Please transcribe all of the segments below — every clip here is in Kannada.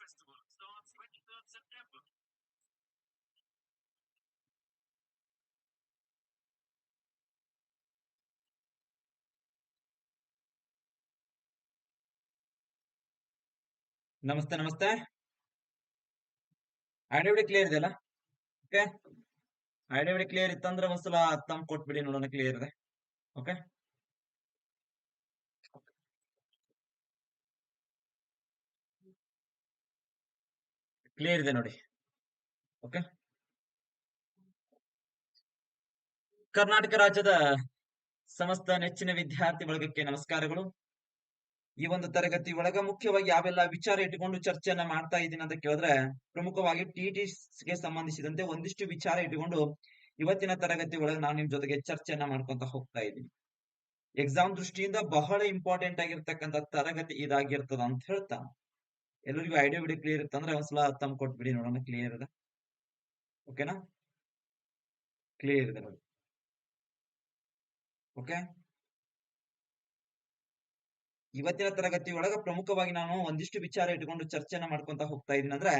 festival. Starts 23rd September. ನಮಸ್ತೆ ನಮಸ್ತೆ. ಐಡಿ ಬಿಡಿ ಕ್ಲಿಯರ್ ಇದೆಯಲ್ಲ? ಓಕೆ ಐಡಿ ಬಿಡಿ ಕ್ಲಿಯರ್ ಇತ್ತಂದ್ರೆ ಒಂದ್ಸಲ ತಮ್ ಕೊಟ್ಬಿಡಿ ನೋಡೋಣ ಕ್ಲಿಯರ್ ಇದೆ. ಓಕೆ ಕ್ಲಿಯರ್ ಇದೆ ನೋಡಿ. ಓಕೆ ಕರ್ನಾಟಕ ರಾಜ್ಯದ ಸಮಸ್ತ ನೆಚ್ಚಿನ ವಿದ್ಯಾರ್ಥಿ ಬಳಗಕ್ಕೆ ನಮಸ್ಕಾರಗಳು. ಈ ಒಂದು ತರಗತಿ ಒಳಗ ಮುಖ್ಯವಾಗಿ ಯಾವೆಲ್ಲ ವಿಚಾರ ಇಟ್ಟುಕೊಂಡು ಚರ್ಚೆಯನ್ನ ಮಾಡ್ತಾ ಇದ್ದೀನಿ ಅಂತ ಕೇಳಿದ್ರೆ, ಪ್ರಮುಖವಾಗಿ ಗೆ ಸಂಬಂಧಿಸಿದಂತೆ ಒಂದಿಷ್ಟು ವಿಚಾರ ಇಟ್ಟುಕೊಂಡು ಇವತ್ತಿನ ತರಗತಿ ಒಳಗೆ ನಾನು ನಿಮ್ ಜೊತೆಗೆ ಚರ್ಚೆಯನ್ನ ಮಾಡ್ಕೊಂತ ಹೋಗ್ತಾ ಇದ್ದೀನಿ. ಎಕ್ಸಾಮ್ ದೃಷ್ಟಿಯಿಂದ ಬಹಳ ಇಂಪಾರ್ಟೆಂಟ್ ಆಗಿರ್ತಕ್ಕಂಥ ತರಗತಿ ಇದಾಗಿರ್ತದ ಅಂತ ಹೇಳ್ತಾ. ಎಲ್ಲರಿಗೂ ಐಡಿಯಾ ಬಿಡಿ ಕ್ಲಿಯರ್ ಇತ್ತಂದ್ರೆ ಒಂದ್ಸಲ ತಮ್ಮ ಕೊಟ್ಬಿಡಿ, ನೋಡೋಣ ಕ್ಲಿಯರ್ ಇದೆ. ಓಕೆನಾ ಕ್ಲಿಯರ್ ಇದೆ ನೋಡಿ. ಓಕೆ ಇವತ್ತಿನ ತರಗತಿ ಒಳಗ ಪ್ರಮುಖವಾಗಿ ನಾನು ಒಂದಿಷ್ಟು ವಿಚಾರ ಇಟ್ಕೊಂಡು ಚರ್ಚೆನ ಮಾಡ್ಕೊಂತ ಹೋಗ್ತಾ ಇದೀನಿ ಅಂದ್ರೆ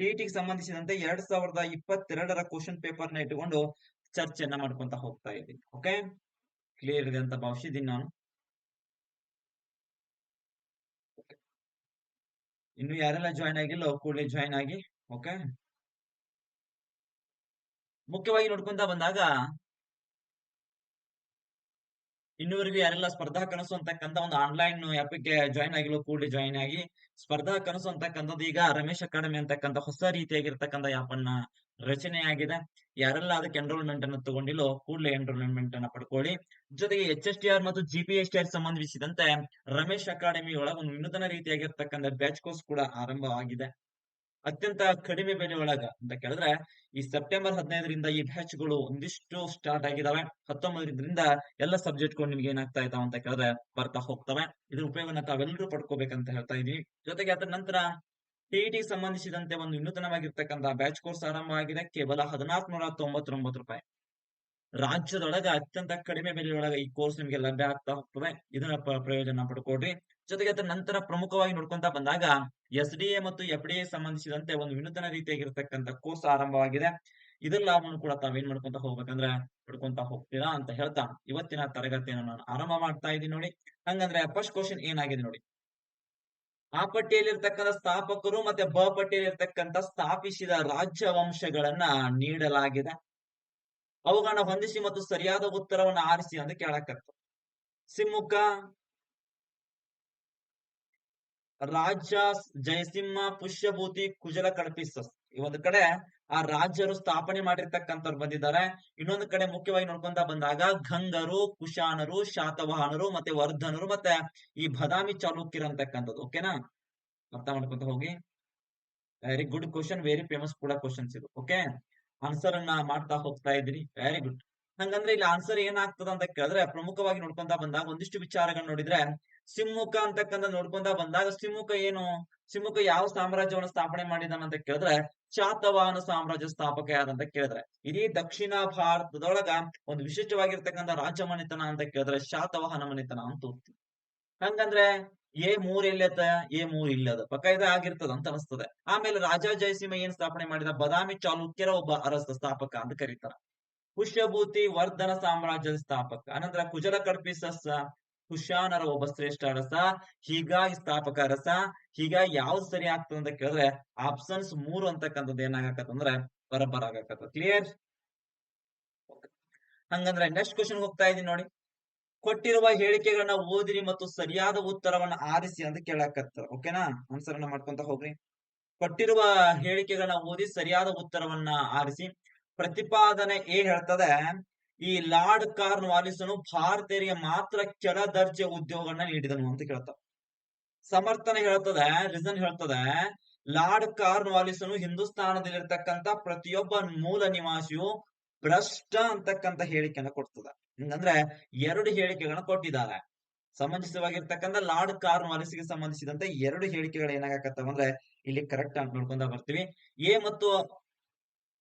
ಟಿಟಿಗೆ ಸಂಬಂಧಿಸಿದಂತೆ ಎರಡ್ ಸಾವಿರದ ಇಪ್ಪತ್ತೆರಡರ ಕ್ವಶನ್ ಪೇಪರ್ನ ಇಟ್ಕೊಂಡು ಚರ್ಚೆಯನ್ನ ಮಾಡ್ಕೊಂತ ಹೋಗ್ತಾ ಇದ್ದೀನಿ. ಓಕೆ ಕ್ಲಿಯರ್ ಇದೆ ಅಂತ ಭಾವಿಸಿದ್ದೀನಿ ನಾನು. ಇನ್ನು ಯಾರೆಲ್ಲ ಜಾಯ್ನ್ ಆಗಿಲ್ಲ ಕೂಡಲೇ ಜಾಯ್ನ್ ಆಗಿ ಓಕೆ ಮುಖ್ಯವಾಗಿ ನೋಡ್ಕೊಂತ ಬಂದಾಗ, ಇನ್ನುವರೆಗೂ ಯಾರೆಲ್ಲ ಸ್ಪರ್ಧಾ ಕನಸು ಅಂತಕ್ಕಂಥ ಒಂದು ಆನ್ಲೈನ್ ಆ್ಯಪ್ಗೆ ಜಾಯ್ನ್ ಆಗಿಲ್ಲ ಕೂಡಲೇ ಜಾಯ್ನ್ ಆಗಿ ಸ್ಪರ್ಧಾ ಕನಸು ಅಂತಕ್ಕಂಥದ್ದು ಈಗ ರಮೇಶ್ ಅಕಾಡೆಮಿ ಅಂತಕ್ಕಂಥ ಹೊಸ ರೀತಿಯಾಗಿರ್ತಕ್ಕಂಥ ಯಾಪ್ ಅನ್ನ ರಚನೆ ಆಗಿದೆ ಯಾರೆಲ್ಲ ಅದಕ್ಕೆ ಎನ್ರೋಲ್ಮೆಂಟ್ ಅನ್ನು ತಗೊಂಡಿಲ್ಲೋ ಕೂಡಲೇ ಎನ್ರೋಲ್ಮೆಂಟ್ ಅನ್ನ ಪಡ್ಕೊಳ್ಳಿ. ಜೊತೆಗೆ ಎಚ್ ಎಸ್ ಟಿ ಆರ್ ಮತ್ತು G P S T R ಸಂಬಂಧಿಸಿದಂತೆ ರಮೇಶ್ ಅಕಾಡೆಮಿ ಒಳಗ ಒಂದು ವಿನೂತನ ರೀತಿಯಾಗಿರ್ತಕ್ಕಂಥ ಬ್ಯಾಚ್ ಕೋರ್ಸ್ ಕೂಡ ಆರಂಭವಾಗಿದೆ. ಅತ್ಯಂತ ಕಡಿಮೆ ಬೆಲೆ ಒಳಗ ಅಂತ ಕೇಳಿದ್ರೆ, ಈ ಸೆಪ್ಟೆಂಬರ್ ಹದಿನೈದರಿಂದ ಈ ಬ್ಯಾಚ್ಗಳು ಒಂದಿಷ್ಟು ಸ್ಟಾರ್ಟ್ ಆಗಿದಾವೆ. ಹತ್ತೊಂಬತ್ತರಿಂದ ಎಲ್ಲ ಸಬ್ಜೆಕ್ಟ್ಗಳು ನಿಮ್ಗೆ ಏನಾಗ್ತಾ ಇದಾವ ಅಂತ ಕೇಳಿದ್ರೆ ಬರ್ತಾ ಹೋಗ್ತವೆ. ಇದ್ರ ಉಪಯೋಗನ ತಾವೆಲ್ಲರೂ ಪಡ್ಕೋಬೇಕಂತ ಹೇಳ್ತಾ ಇದೀವಿ. ಜೊತೆಗೆ ಅದರ ನಂತರ ಟಿಇಟಿ ಸಂಬಂಧಿಸಿದಂತೆ ಒಂದು ವಿನೂತನವಾಗಿರ್ತಕ್ಕಂತಹ ಬ್ಯಾಚ್ ಕೋರ್ಸ್ ಆರಂಭ ಆಗಿದೆ. ಕೇವಲ ಹದಿನಾಲ್ಕು ನೂರ ರೂಪಾಯಿ. ರಾಜ್ಯದೊಳಗ ಅತ್ಯಂತ ಕಡಿಮೆ ಬೆಲೆಯೊಳಗ ಈ ಕೋರ್ಸ್ ನಿಮಗೆ ಲಭ್ಯ ಆಗ್ತಾ ಹೋಗ್ತದೆ ಇದನ್ನ ಪ್ರಯೋಜನ ಪಡ್ಕೊಡ್ರಿ ಜೊತೆಗೆ ಅದರ ನಂತರ ಪ್ರಮುಖವಾಗಿ ನೋಡ್ಕೊಂತ ಬಂದಾಗ ಎಸ್ ಡಿ ಎ ಮತ್ತು ಎಫ್ ಡಿ ಎ ಸಂಬಂಧಿಸಿದಂತೆ ಒಂದು ವಿನೂತನ ರೀತಿಯಾಗಿರ್ತಕ್ಕಂಥ ಕೋರ್ಸ್ ಆರಂಭವಾಗಿದೆ. ಇದರ ಲಾಭವನ್ನು ಕೂಡ ತಾವೇನ್ ಮಾಡ್ಕೊಂತ ಹೋಗ್ಬೇಕಂದ್ರೆ ಪಡ್ಕೊಂತ ಹೋಗ್ತೀರಾ ಅಂತ ಹೇಳ್ತಾ ಇವತ್ತಿನ ತರಗತಿಯನ್ನು ನಾನು ಆರಂಭ ಮಾಡ್ತಾ ಇದ್ದೀನಿ ನೋಡಿ. ಹಂಗಂದ್ರೆ ಫಸ್ಟ್ ಕ್ವಶನ್ ಏನಾಗಿದೆ ನೋಡಿ. ಆ ಪಟ್ಟಿಯಲ್ಲಿರ್ತಕ್ಕಂಥ ಸ್ಥಾಪಕರು ಮತ್ತೆ ಬ ಪಟ್ಟಿಯಲ್ಲಿ ಪಟ್ಟಿಯಲ್ಲಿರ್ತಕ್ಕಂಥ ಸ್ಥಾಪಿಸಿದ ರಾಜ್ಯ ವಂಶಗಳನ್ನ ನೀಡಲಾಗಿದೆ. ಅವುಗಳನ್ನ ಹೊಂದಿಸಿ ಮತ್ತು ಸರಿಯಾದ ಉತ್ತರವನ್ನು ಆರಿಸಿ ಅಂತ ಕೇಳಕತ್ತ ಸಿಮ್ಮುಖ ರಾಜ್ಯ ಜಯಸಿಂಹ, ಪುಷ್ಯಭೂತಿ, ಕುಜಲ ಕಡಪಿಸ ಒಂದು ಕಡೆ ಆ ರಾಜ್ಯರು ಸ್ಥಾಪನೆ ಮಾಡಿರ್ತಕ್ಕಂಥವ್ರು ಬಂದಿದ್ದಾರೆ. ಇನ್ನೊಂದು ಕಡೆ ಮುಖ್ಯವಾಗಿ ನೋಡ್ಕೊಂತ ಬಂದಾಗ ಗಂಗರು, ಕುಶಾನರು, ಶಾತವಾಹನರು ಮತ್ತೆ ವರ್ಧನರು ಮತ್ತೆ ಈ ಬದಾಮಿ ಚಾಲುಕ್ಯರು ಅಂತಕ್ಕಂಥದ್ದು. ಓಕೆನಾ ಅರ್ಥ ಮಾಡ್ಕೊಂತ ಹೋಗಿ. Very good question very famous ಕೂಡ ಕ್ವಶನ್ಸ್ ಇದು ಓಕೆ ಆನ್ಸರ್ ಅನ್ನ ಮಾಡ್ತಾ ಹೋಗ್ತಾ ಇದ್ರಿ ವೆರಿ ಗುಡ್ ಹಂಗಂದ್ರೆ ಇಲ್ಲಿ ಆನ್ಸರ್ ಏನಾಗ್ತದ ಅಂತ ಕೇಳಿದ್ರೆ, ಪ್ರಮುಖವಾಗಿ ನೋಡ್ಕೊಂತ ಬಂದಾಗ ಒಂದಿಷ್ಟು ವಿಚಾರಗಳನ್ನ ನೋಡಿದ್ರೆ ಸಿಮ್ಮುಖ ಅಂತಕ್ಕಂಥ ನೋಡ್ಕೊಂತ ಬಂದಾಗ ಸಿಮ್ಮುಖ ಏನು? ಸಿಮ್ಮುಖ ಯಾವ ಸಾಮ್ರಾಜ್ಯವನ್ನು ಸ್ಥಾಪನೆ ಮಾಡಿದಾನ ಅಂತ ಕೇಳಿದ್ರೆ ಶಾತವಾಹನ ಸಾಮ್ರಾಜ್ಯ ಸ್ಥಾಪಕ ಯಾರಂತ ಕೇಳಿದ್ರೆ, ಇಡೀ ದಕ್ಷಿಣ ಭಾರತದೊಳಗ ಒಂದು ವಿಶಿಷ್ಟವಾಗಿರ್ತಕ್ಕಂಥ ರಾಜ್ಯ ಮನೆತನ ಅಂತ ಕೇಳಿದ್ರೆ ಶಾತವಾಹನ ಮನೆತನ ಅಂತ ಹೋಗ್ತೀವಿ ಹಂಗಂದ್ರೆ ಎ ಮೂರ್ ಎಲ್ಲದ ಎ ಮೂರ್ ಇಲ್ಲದ. ಇದು ಆಗಿರ್ತದ ಅಂತ ಅನಿಸ್ತದೆ. ಆಮೇಲೆ ರಾಜಾ ಜಯಸಿಂಹ ಏನ್ ಸ್ಥಾಪನೆ ಮಾಡಿದ? ಬದಾಮಿ ಚಾಲುಕ್ಯರ ಒಬ್ಬ ಅರಸ ಸ್ಥಾಪಕ ಅಂತ ಕರೀತಾರ. ಪುಷ್ಯಭೂತಿ ವರ್ಧನ ಸಾಮ್ರಾಜ್ಯದ ಸ್ಥಾಪಕ. ಅನಂತರ ಕುಜಲ ಕಡ್ಪಿಸಸ್ ಕುಶಾನರ ಒಬ್ಬ ಶ್ರೇಷ್ಠ ಅರಸ, ಹೀಗಾಗಿ ಸ್ಥಾಪಕ ಅರಸ, ಹೀಗಾಗಿ ಯಾವ್ದು ಸರಿ ಆಗ್ತದೆ ಅಂತ ಕೇಳಿದ್ರೆ ಆಪ್ಷನ್ಸ್ ಮೂರು ಅಂತಕ್ಕಂಥದ್ದು ಏನಾಗಕತ್ತಂದ್ರೆ ಬರಬರ್ ಆಗಾಕತ್ತ ಕ್ಲಿಯರ್ ಹಂಗಂದ್ರೆ ನೆಕ್ಸ್ಟ್ ಕ್ವಶನ್ ಹೋಗ್ತಾ ಇದೀನಿ ನೋಡಿ. ಕೊಟ್ಟಿರುವ ಹೇಳಿಕೆಗಳನ್ನ ಓದಿರಿ ಮತ್ತು ಸರಿಯಾದ ಉತ್ತರವನ್ನ ಆರಿಸಿ ಅಂತ ಕೇಳಕತ್ತಾರ. ಓಕೆನಾ ಆನ್ಸರ್ ಅನ್ನ ಮಾಡ್ಕೊಂತ ಹೋಗ್ರಿ. ಕೊಟ್ಟಿರುವ ಹೇಳಿಕೆಗಳನ್ನ ಓದಿ ಸರಿಯಾದ ಉತ್ತರವನ್ನ ಆರಿಸಿ. ಪ್ರತಿಪಾದನೆ ಏ ಹೇಳ್ತದೆ, ಈ ಲಾರ್ಡ್ ಕಾರ್ನ್ ವಾಲಿಸನು ಭಾರತೀಯರಿಗೆ ಮಾತ್ರ ಕೆಳ ದರ್ಜೆ ಉದ್ಯೋಗವನ್ನ ನೀಡಿದನು ಅಂತ ಕೇಳ್ತಾವ ಸಮರ್ಥನೆ ಹೇಳ್ತದೆ ರೀಸನ್ ಹೇಳ್ತದೆ, ಲಾರ್ಡ್ ಕಾರ್ನ್ ವಾಲಿಸನು ಹಿಂದೂಸ್ತಾನದಲ್ಲಿರ್ತಕ್ಕಂತ ಪ್ರತಿಯೊಬ್ಬ ಮೂಲ ನಿವಾಸಿಯು ಭ್ರಷ್ಟ ಅಂತಕ್ಕಂತ ಹೇಳಿಕೆಯನ್ನು ಕೊಡ್ತದ. ಹಿಂಗಂದ್ರೆ ಎರಡು ಹೇಳಿಕೆಗಳನ್ನ ಕೊಟ್ಟಿದ್ದಾರೆ. ಸಮಂಜಸವಾಗಿರ್ತಕ್ಕಂಥ ಲಾರ್ಡ್ ಕಾರ್ನ್ ವಾಲಿಸ್ಗೆ ಸಂಬಂಧಿಸಿದಂತೆ ಎರಡು ಹೇಳಿಕೆಗಳು ಏನಾಗಕತ್ತವ ಅಂದ್ರೆ ಇಲ್ಲಿ ಕರೆಕ್ಟ್ ಅಂತ ನೋಡ್ಕೊಂಡ ಬರ್ತೀವಿ. ಎ ಮತ್ತು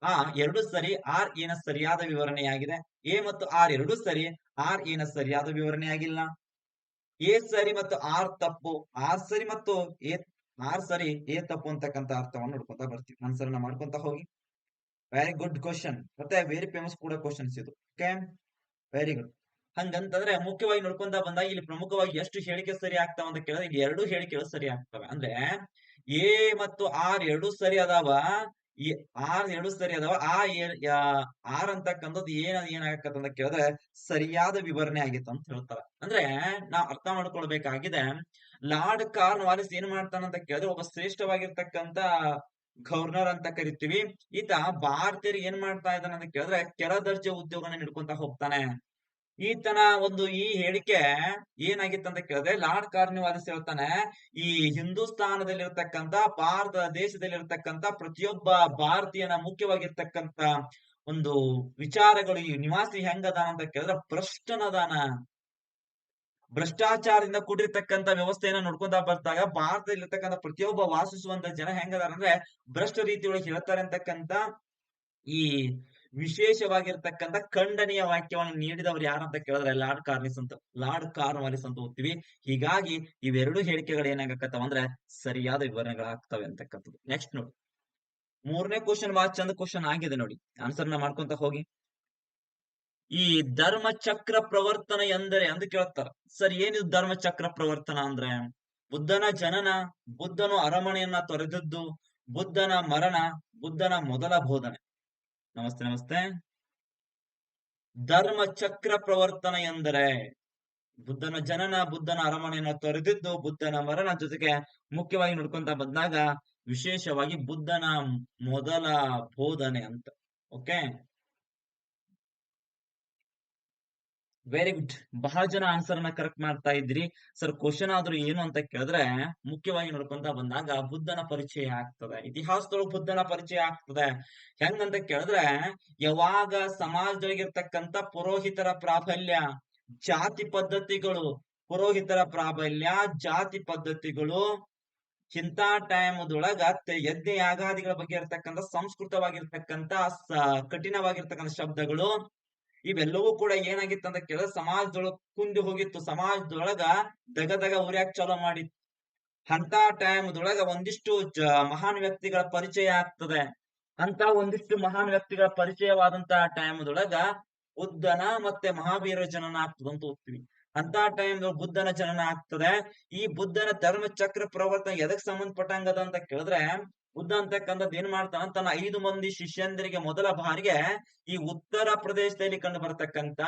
ಆ ಎರಡು ಸರಿ, ಆರ್ ಏನ ಸರಿಯಾದ ವಿವರಣೆಯಾಗಿದೆ ಎ ಮತ್ತು ಆರ್ ಎರಡು ಸರಿ, ಆರ್ ಏನ ಸರಿಯಾದ ವಿವರಣೆಯಾಗಿಲ್ಲ ಎ ಸರಿ ಮತ್ತು ಆರ್ ತಪ್ಪು, ಆರ್ ಸರಿ ಮತ್ತು ಎ, ಆರ್ ಸರಿ ಎ ತಪ್ಪು ಅಂತಕ್ಕಂತ ಅರ್ಥವನ್ನು ನೋಡ್ಕೊಂತ ಬರ್ತೀವಿ. ಆನ್ಸರ್ನ ಮಾಡ್ಕೊಂತ ಹೋಗಿ. ವೆರಿ ಗುಡ್ ಕ್ವಶನ್ ಮತ್ತೆ ವೆರಿ ಫೇಮಸ್ ಕೂಡ ಕ್ವಶನ್ಸ್ ಇದು. ಓಕೆ ವೆರಿ ಗುಡ್ ಹಂಗಂತಂದ್ರೆ ಮುಖ್ಯವಾಗಿ ನೋಡ್ಕೊಂತ ಬಂದಾಗ ಇಲ್ಲಿ ಪ್ರಮುಖವಾಗಿ ಎಷ್ಟು ಹೇಳಿಕೆ ಸರಿ ಆಗ್ತಾವ ಅಂತ ಕೇಳಿದ್ರೆ ಇಲ್ಲಿ ಎರಡು ಹೇಳಿಕೆಗಳು ಸರಿ ಆಗ್ತವೆ. ಅಂದ್ರೆ ಎ ಮತ್ತು ಆರ್ ಎರಡು ಸರಿ ಅದಾವ. ಈ ಆರ್ ಎರಡು ಸರಿ ಅದಾವ. ಆ ಆರ್ ಅಂತಕ್ಕಂಥದ್ದು ಏನ ಏನಾಗತ್ತ ಅಂತ ಕೇಳಿದ್ರೆ ಸರಿಯಾದ ವಿವರಣೆ ಆಗಿತ್ತು ಅಂತ ಹೇಳ್ತಾರೆ. ಅಂದ್ರೆ ನಾವ್ ಅರ್ಥ ಮಾಡ್ಕೊಳ್ಬೇಕಾಗಿದೆ, ಲಾರ್ಡ್ ಕಾರ್ನ್ ವಾಲಿಸ್ ಏನ್ ಮಾಡ್ತಾನಂತ ಕೇಳಿದ್ರೆ ಒಬ್ಬ ಶ್ರೇಷ್ಠವಾಗಿರ್ತಕ್ಕಂತ ಗವರ್ನರ್ ಅಂತ ಕರಿತೀವಿ. ಈತ ಭಾರತೀಯರಿಗೆ ಏನ್ ಮಾಡ್ತಾ ಇದ್ದಾನೆ ಅಂತ ಕೇಳಿದ್ರೆ ಕೆಳ ದರ್ಜೆ ಉದ್ಯೋಗನ ನೀಡ್ಕೊಂತ ಹೋಗ್ತಾನೆ. ಈತನ ಒಂದು ಈ ಹೇಳಿಕೆ ಏನಾಗಿತ್ತು ಅಂತ ಕೇಳಿದ್ರೆ ಲಾರ್ಡ್ ಕಾರ್ನಿವಾಲಿಸ್ ಹೇಳ್ತಾನೆ, ಈ ಹಿಂದೂಸ್ತಾನದಲ್ಲಿರ್ತಕ್ಕಂತ ಭಾರತ ದೇಶದಲ್ಲಿರ್ತಕ್ಕಂತ ಪ್ರತಿಯೊಬ್ಬ ಭಾರತೀಯನ ಮುಖ್ಯವಾಗಿರ್ತಕ್ಕಂತ ಒಂದು ವಿಚಾರಗಳು ಈ ನಿವಾಸಿ ಹೆಂಗದಾನ ಅಂತ ಕೇಳಿದ್ರೆ ಭ್ರಷ್ಟನದಾನ. ಭ್ರಷ್ಟಾಚಾರದಿಂದ ಕೂಡಿರ್ತಕ್ಕಂಥ ವ್ಯವಸ್ಥೆಯನ್ನ ನೋಡ್ಕೊಂತ ಬರ್ತಾಗ ಭಾರತದಲ್ಲಿರ್ತಕ್ಕಂಥ ಪ್ರತಿಯೊಬ್ಬ ವಾಸಿಸುವಂತ ಜನ ಹೆಂಗದಾರ ಅಂದ್ರೆ ಭ್ರಷ್ಟ ರೀತಿಯೊಳಗೆ ಹೇಳ್ತಾರೆ ಅಂತಕ್ಕಂತ ಈ ವಿಶೇಷವಾಗಿರ್ತಕ್ಕಂಥ ಖಂಡನೀಯ ವಾಕ್ಯವನ್ನು ನೀಡಿದವರು ಯಾರಂತ ಕೇಳಿದ್ರೆ ಲಾರ್ಡ್ ಕಾರ್ನಿಸ್ ಅಂತ, ಲಾರ್ಡ್ ಕಾರ್ನ್ವಾಲಿಸ್ ಅಂತ ಓದ್ತೀವಿ. ಹೀಗಾಗಿ ಇವೆರಡು ಹೇಳಿಕೆಗಳು ಏನಾಗತ್ತವ ಅಂದ್ರೆ ಸರಿಯಾದ ವಿವರಣೆಗಳಾಗ್ತವೆ ಅಂತಕ್ಕಂಥದ್ದು. ನೆಕ್ಸ್ಟ್ ನೋಡಿ. ಮೂರನೇ ಕ್ವಶನ್ ಬಹಳ ಚಂದ ಕ್ವಶನ್ ಆಗಿದೆ ನೋಡಿ. ಆನ್ಸರ್ನ ಮಾಡ್ಕೊಂತ ಹೋಗಿ. ಈ ಧರ್ಮ ಚಕ್ರ ಪ್ರವರ್ತನ ಎಂದರೆ ಅಂತ ಕೇಳ್ತಾರ. ಸರ್, ಏನಿದು ಧರ್ಮ ಚಕ್ರ ಪ್ರವರ್ತನ ಅಂದ್ರೆ? ಬುದ್ಧನ ಜನನ, ಬುದ್ಧನು ಅರಮನೆಯನ್ನ ತೊರೆದದ್ದು, ಬುದ್ಧನ ಮರಣ, ಬುದ್ಧನ ಮೊದಲ ಬೋಧನೆ. ನಮಸ್ತೆ ನಮಸ್ತೆ. ಧರ್ಮ ಚಕ್ರ ಪ್ರವರ್ತನ ಎಂದರೆ ಬುದ್ಧನ ಜನನ, ಬುದ್ಧನ ಅರಮನೆಯನ್ನ ತೊರೆದಿದ್ದು, ಬುದ್ಧನ ಮರಣ ಜೊತೆಗೆ ಮುಖ್ಯವಾಗಿ ನೋಡ್ಕೊಂತ ಬಂದಾಗ ವಿಶೇಷವಾಗಿ ಬುದ್ಧನ ಮೊದಲ ಬೋಧನೆ ಅಂತ. ಓಕೆ? ವೆರಿ ಗುಡ್ ಬಹಳ ಜನ ಆನ್ಸರ್ ಅನ್ನ ಕರೆಕ್ಟ್ ಮಾಡ್ತಾ ಇದ್ರಿ. ಸರ್ ಕ್ವಶನ್ ಆದ್ರೂ ಏನು ಅಂತ ಕೇಳಿದ್ರೆ, ಮುಖ್ಯವಾಗಿ ನೋಡ್ಕೊಂತ ಬಂದಾಗ ಬುದ್ಧನ ಪರಿಚಯ ಆಗ್ತದೆ. ಇತಿಹಾಸದೊಳಗೆ ಬುದ್ಧನ ಪರಿಚಯ ಆಗ್ತದೆ. ಹೆಂಗಂತ ಕೇಳಿದ್ರೆ, ಯಾವಾಗ ಸಮಾಜದೊಳಗಿರ್ತಕ್ಕಂತ ಪುರೋಹಿತರ ಪ್ರಾಬಲ್ಯ, ಜಾತಿ ಪದ್ಧತಿಗಳು, ಪುರೋಹಿತರ ಪ್ರಾಬಲ್ಯ, ಜಾತಿ ಪದ್ಧತಿಗಳು, ಇಂಥ ಟೈಮ್ದೊಳಗ ಯಜ್ಞ ಯಾಗಾದಿಗಳ ಬಗ್ಗೆ ಇರ್ತಕ್ಕಂಥ, ಸಂಸ್ಕೃತವಾಗಿರ್ತಕ್ಕಂಥ ಕಠಿಣವಾಗಿರ್ತಕ್ಕಂಥ ಶಬ್ದಗಳು ಇವೆಲ್ಲವೂ ಕೂಡ ಏನಾಗಿತ್ತು ಅಂತ ಕೇಳಿದ್ರೆ ಸಮಾಜದೊಳಗ ಕುಂದಿ ಹೋಗಿತ್ತು. ಸಮಾಜದೊಳಗ ದಗ ದಗ ಉರಿಯಾಕ್ ಚಾಲೂ ಮಾಡಿತ್ತು. ಅಂತ ಟೈಮ್ದೊಳಗ ಒಂದಿಷ್ಟು ಜ ಮಹಾನ್ ವ್ಯಕ್ತಿಗಳ ಪರಿಚಯ ಆಗ್ತದೆ. ಅಂತ ಒಂದಿಷ್ಟು ಮಹಾನ್ ವ್ಯಕ್ತಿಗಳ ಪರಿಚಯವಾದಂತ ಟೈಮ್ದೊಳಗ ಬುದ್ಧನ ಮತ್ತೆ ಮಹಾವೀರ ಜನನ ಆಗ್ತದೆ ಅಂತ ಹೋಗ್ತೀವಿ ಅಂತ ಟೈಮ್ ಬುದ್ಧನ ಜನನ ಆಗ್ತದೆ. ಈ ಬುದ್ಧನ ಧರ್ಮ ಚಕ್ರ ಪ್ರವರ್ತನೆ ಎದಕ್ ಸಂಬಂಧಪಟ್ಟಂಗದ ಅಂತ ಕೇಳಿದ್ರೆ ಬುದ್ಧ ಅಂತಕ್ಕಂಥದ್ದು ಏನ್ ಮಾಡ್ತಾನ? ತನ್ನ ಐದು ಮಂದಿ ಶಿಷ್ಯಂದರಿಗೆ ಮೊದಲ ಬಾರಿಗೆ ಈ ಉತ್ತರ ಪ್ರದೇಶದಲ್ಲಿ ಕಂಡು ಬರತಕ್ಕಂತ